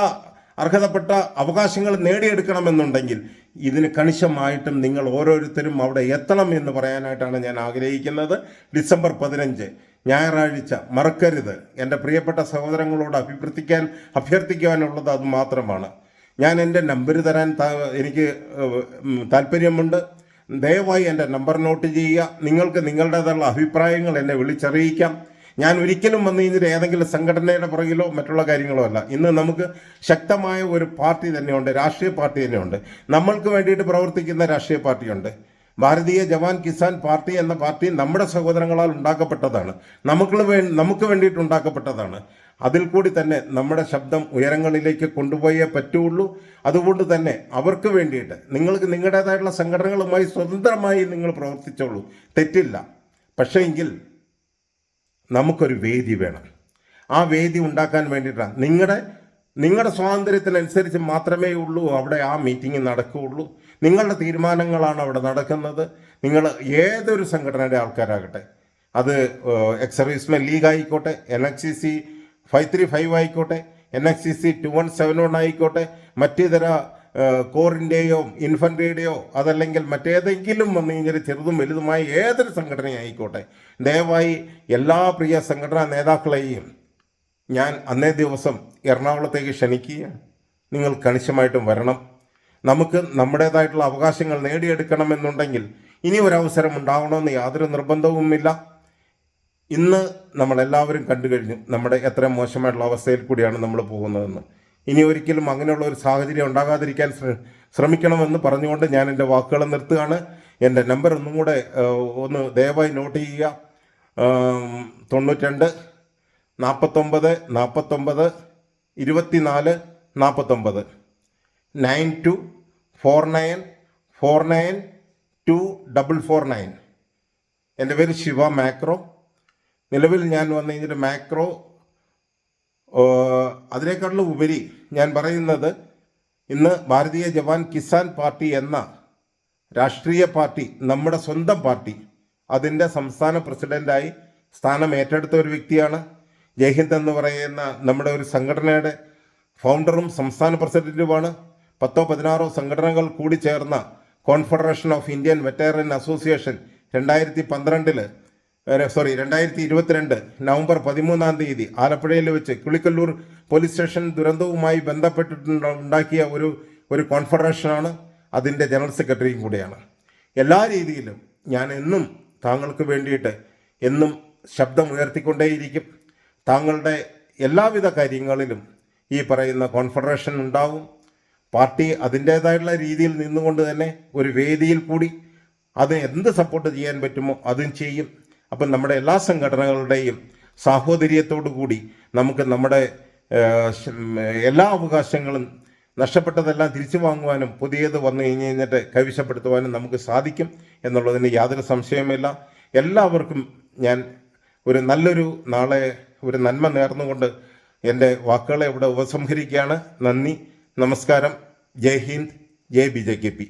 അർഹതപ്പെട്ട അവകാശങ്ങൾ നേടിയെടുക്കണമെന്നുണ്ടെങ്കിൽ ഇതിന് കണിശമായിട്ടും നിങ്ങൾ ഓരോരുത്തരും അവിടെ എത്തണം എന്ന് പറയാനായിട്ടാണ് ഞാൻ ആഗ്രഹിക്കുന്നത്. ഡിസംബർ പതിനഞ്ച് ഞായറാഴ്ച മറക്കരുത്. എന്റെ പ്രിയപ്പെട്ട സഹോദരങ്ങളോട് അഭിപ്രായിക്കാൻ അഭ്യർത്ഥിക്കുവാനുള്ളത് അത് മാത്രമാണ്. ഞാൻ എന്റെ നമ്പർ തരാൻ എനിക്ക് താല്പര്യമുണ്ട്. ദയവായി എന്റെ നമ്പർ നോട്ട് ചെയ്യുക. നിങ്ങൾക്ക് നിങ്ങളുടേതായുള്ള അഭിപ്രായങ്ങൾ എന്നെ വിളിച്ചറിയിക്കാം. ഞാൻ ഒരിക്കലും വന്നു കഴിഞ്ഞിട്ട് ഏതെങ്കിലും സംഘടനയുടെ പുറകിലോ മറ്റുള്ള കാര്യങ്ങളോ അല്ല. ഇന്ന് നമുക്ക് ശക്തമായ ഒരു പാർട്ടി തന്നെയുണ്ട് രാഷ്ട്രീയ പാർട്ടി തന്നെയുണ്ട്. നമ്മൾക്ക് വേണ്ടിയിട്ട് പ്രവർത്തിക്കുന്ന രാഷ്ട്രീയ പാർട്ടിയുണ്ട്. ഭാരതീയ ജവാൻ കിസാൻ പാർട്ടി എന്ന പാർട്ടി നമ്മുടെ സഹോദരങ്ങളാൽ ഉണ്ടാക്കപ്പെട്ടതാണ്. നമുക്ക് വേ നമുക്ക് വേണ്ടിയിട്ട് ഉണ്ടാക്കപ്പെട്ടതാണ്. അതിൽ കൂടി തന്നെ നമ്മുടെ ശബ്ദം ഉയരങ്ങളിലേക്ക് കൊണ്ടുപോയേ പറ്റുള്ളൂ. അതുകൊണ്ട് തന്നെ അവർക്ക് വേണ്ടിയിട്ട് നിങ്ങൾക്ക് നിങ്ങളുടേതായിട്ടുള്ള സംഘടനകളുമായി സ്വതന്ത്രമായി നിങ്ങൾ പ്രവർത്തിച്ചോളൂ. തെറ്റില്ല. പക്ഷേ എങ്കിൽ നമുക്കൊരു വേദി വേണം. ആ വേദി ഉണ്ടാക്കാൻ വേണ്ടിയിട്ടാണ് നിങ്ങളുടെ നിങ്ങളുടെ സ്വാതന്ത്ര്യത്തിനനുസരിച്ച് മാത്രമേ ഉള്ളൂ അവിടെ ആ മീറ്റിംഗ് നടക്കുകയുള്ളൂ. നിങ്ങളുടെ തീരുമാനങ്ങളാണ് അവിടെ നടക്കുന്നത്. നിങ്ങൾ ഏതൊരു സംഘടനയുടെ ആൾക്കാരാകട്ടെ അത് എക്സ് ലീഗ് ആയിക്കോട്ടെ N X C C five three five ആയിക്കോട്ടെ N X C C two one seven one ആയിക്കോട്ടെ മറ്റിതര കോറിന്റെയോ ഇൻഫൻട്രിയുടെയോ അതല്ലെങ്കിൽ മറ്റേതെങ്കിലും വന്നു കഴിഞ്ഞാൽ ചെറുതും വലുതുമായ ഏതൊരു സംഘടനയായിക്കോട്ടെ. ദയവായി എല്ലാ പ്രിയ സംഘടനാ നേതാക്കളെയും ഞാൻ അന്നേ ദിവസം എറണാകുളത്തേക്ക് ക്ഷണിക്കുകയാണ്. നിങ്ങൾ കണിശമായിട്ടും വരണം. നമുക്ക് നമ്മുടേതായിട്ടുള്ള അവകാശങ്ങൾ നേടിയെടുക്കണമെന്നുണ്ടെങ്കിൽ ഇനി ഒരവസരം ഉണ്ടാവണമെന്ന് യാതൊരു നിർബന്ധവുമില്ല. ഇന്ന് നമ്മളെല്ലാവരും കണ്ടു കഴിഞ്ഞു നമ്മുടെ എത്ര മോശമായിട്ടുള്ള അവസ്ഥയിൽ കൂടിയാണ് നമ്മൾ പോകുന്നതെന്ന്. ഇനി ഒരിക്കലും അങ്ങനെയുള്ള ഒരു സാഹചര്യം ഉണ്ടാകാതിരിക്കാൻ ശ്ര- ശ്രമിക്കണമെന്ന് പറഞ്ഞുകൊണ്ട് ഞാൻ എന്റെ വാക്കുകൾ നിർത്തുകയാണ്. എന്റെ നമ്പർ ഒന്നും കൂടെ ഒന്ന് ദയവായി നോട്ട് ചെയ്യുക. തൊണ്ണൂറ്റിരണ്ട് നാൽപ്പത്തൊമ്പത് നാൽപ്പത്തൊമ്പത് ഇരുപത്തിനാല് നാൽപ്പത്തൊമ്പത് nine two four nine four nine two double four nine. എന്റെ പേര് ശിവ മാക്രോ. നിലവിൽ ഞാൻ വന്നു കഴിഞ്ഞിട്ട് മാക്രോ അതിനേക്കാളും ഉപരി ഞാൻ പറയുന്നത് ഇന്ന് ഭാരതീയ ജവാൻ കിസാൻ പാർട്ടി എന്ന രാഷ്ട്രീയ പാർട്ടി നമ്മുടെ സ്വന്തം പാർട്ടി അതിന്റെ സംസ്ഥാന പ്രസിഡന്റായി സ്ഥാനം ഏറ്റെടുത്ത ഒരു വ്യക്തിയാണ്. ജയ്ഹിന്ദ് എന്ന് പറയുന്ന നമ്മുടെ ഒരു സംഘടനയുടെ ഫൗണ്ടറും സംസ്ഥാന പ്രസിഡന്റുമാണ് പത്തോ പതിനാറോ സംഘടനകൾ കൂടി ചേർന്ന confederation of Indian veteran association രണ്ടായിരത്തി പന്ത്രണ്ടിൽ സോറി രണ്ടായിരത്തി ഇരുപത്തിരണ്ട് നവംബർ പതിമൂന്നാം തീയതി ആലപ്പുഴയിൽ വെച്ച് കുളിക്കല്ലൂർ പോലീസ് സ്റ്റേഷൻ ദുരന്തവുമായി ബന്ധപ്പെട്ടിട്ടുണ്ടാക്കിയ ഒരു ഒരു കോൺഫെഡറേഷനാണ് അതിന്റെ ജനറൽ സെക്രട്ടറിയും കൂടെയാണ്. എല്ലാ രീതിയിലും ഞാൻ എന്നും താങ്കൾക്ക് വേണ്ടിയിട്ട് എന്നും ശബ്ദം ഉയർത്തിക്കൊണ്ടേയിരിക്കും താങ്കളുടെ എല്ലാവിധ കാര്യങ്ങളിലും ഈ പറയുന്ന കോൺഫെഡറേഷൻ ഉണ്ടാവും. പാർട്ടി അതിന്റേതായിട്ടുള്ള രീതിയിൽ നിന്നുകൊണ്ട് തന്നെ ഒരു വേദിയിൽ കൂടി അത് എന്ത് സപ്പോർട്ട് ചെയ്യാൻ പറ്റുമോ അതും ചെയ്യും. അപ്പം നമ്മുടെ എല്ലാ സംഘടനകളുടെയും സാഹോദര്യത്തോടു കൂടി നമുക്ക് നമ്മുടെ എല്ലാ അവകാശങ്ങളും നഷ്ടപ്പെട്ടതെല്ലാം തിരിച്ചു വാങ്ങുവാനും പുതിയത് വന്നു കഴിഞ്ഞ് കഴിഞ്ഞിട്ട് കൈവശപ്പെടുത്തുവാനും നമുക്ക് സാധിക്കും എന്നുള്ളതിന് യാതൊരു സംശയവുമില്ല. എല്ലാവർക്കും ഞാൻ ഒരു നല്ലൊരു നാളെ ഒരു നന്മ നേർന്നുകൊണ്ട് എന്റെ വാക്കുകളെ ഇവിടെ ഉപസംഹരിക്കുകയാണ്. നന്ദി നമസ്കാരം. Jai Hind Jai B J K P.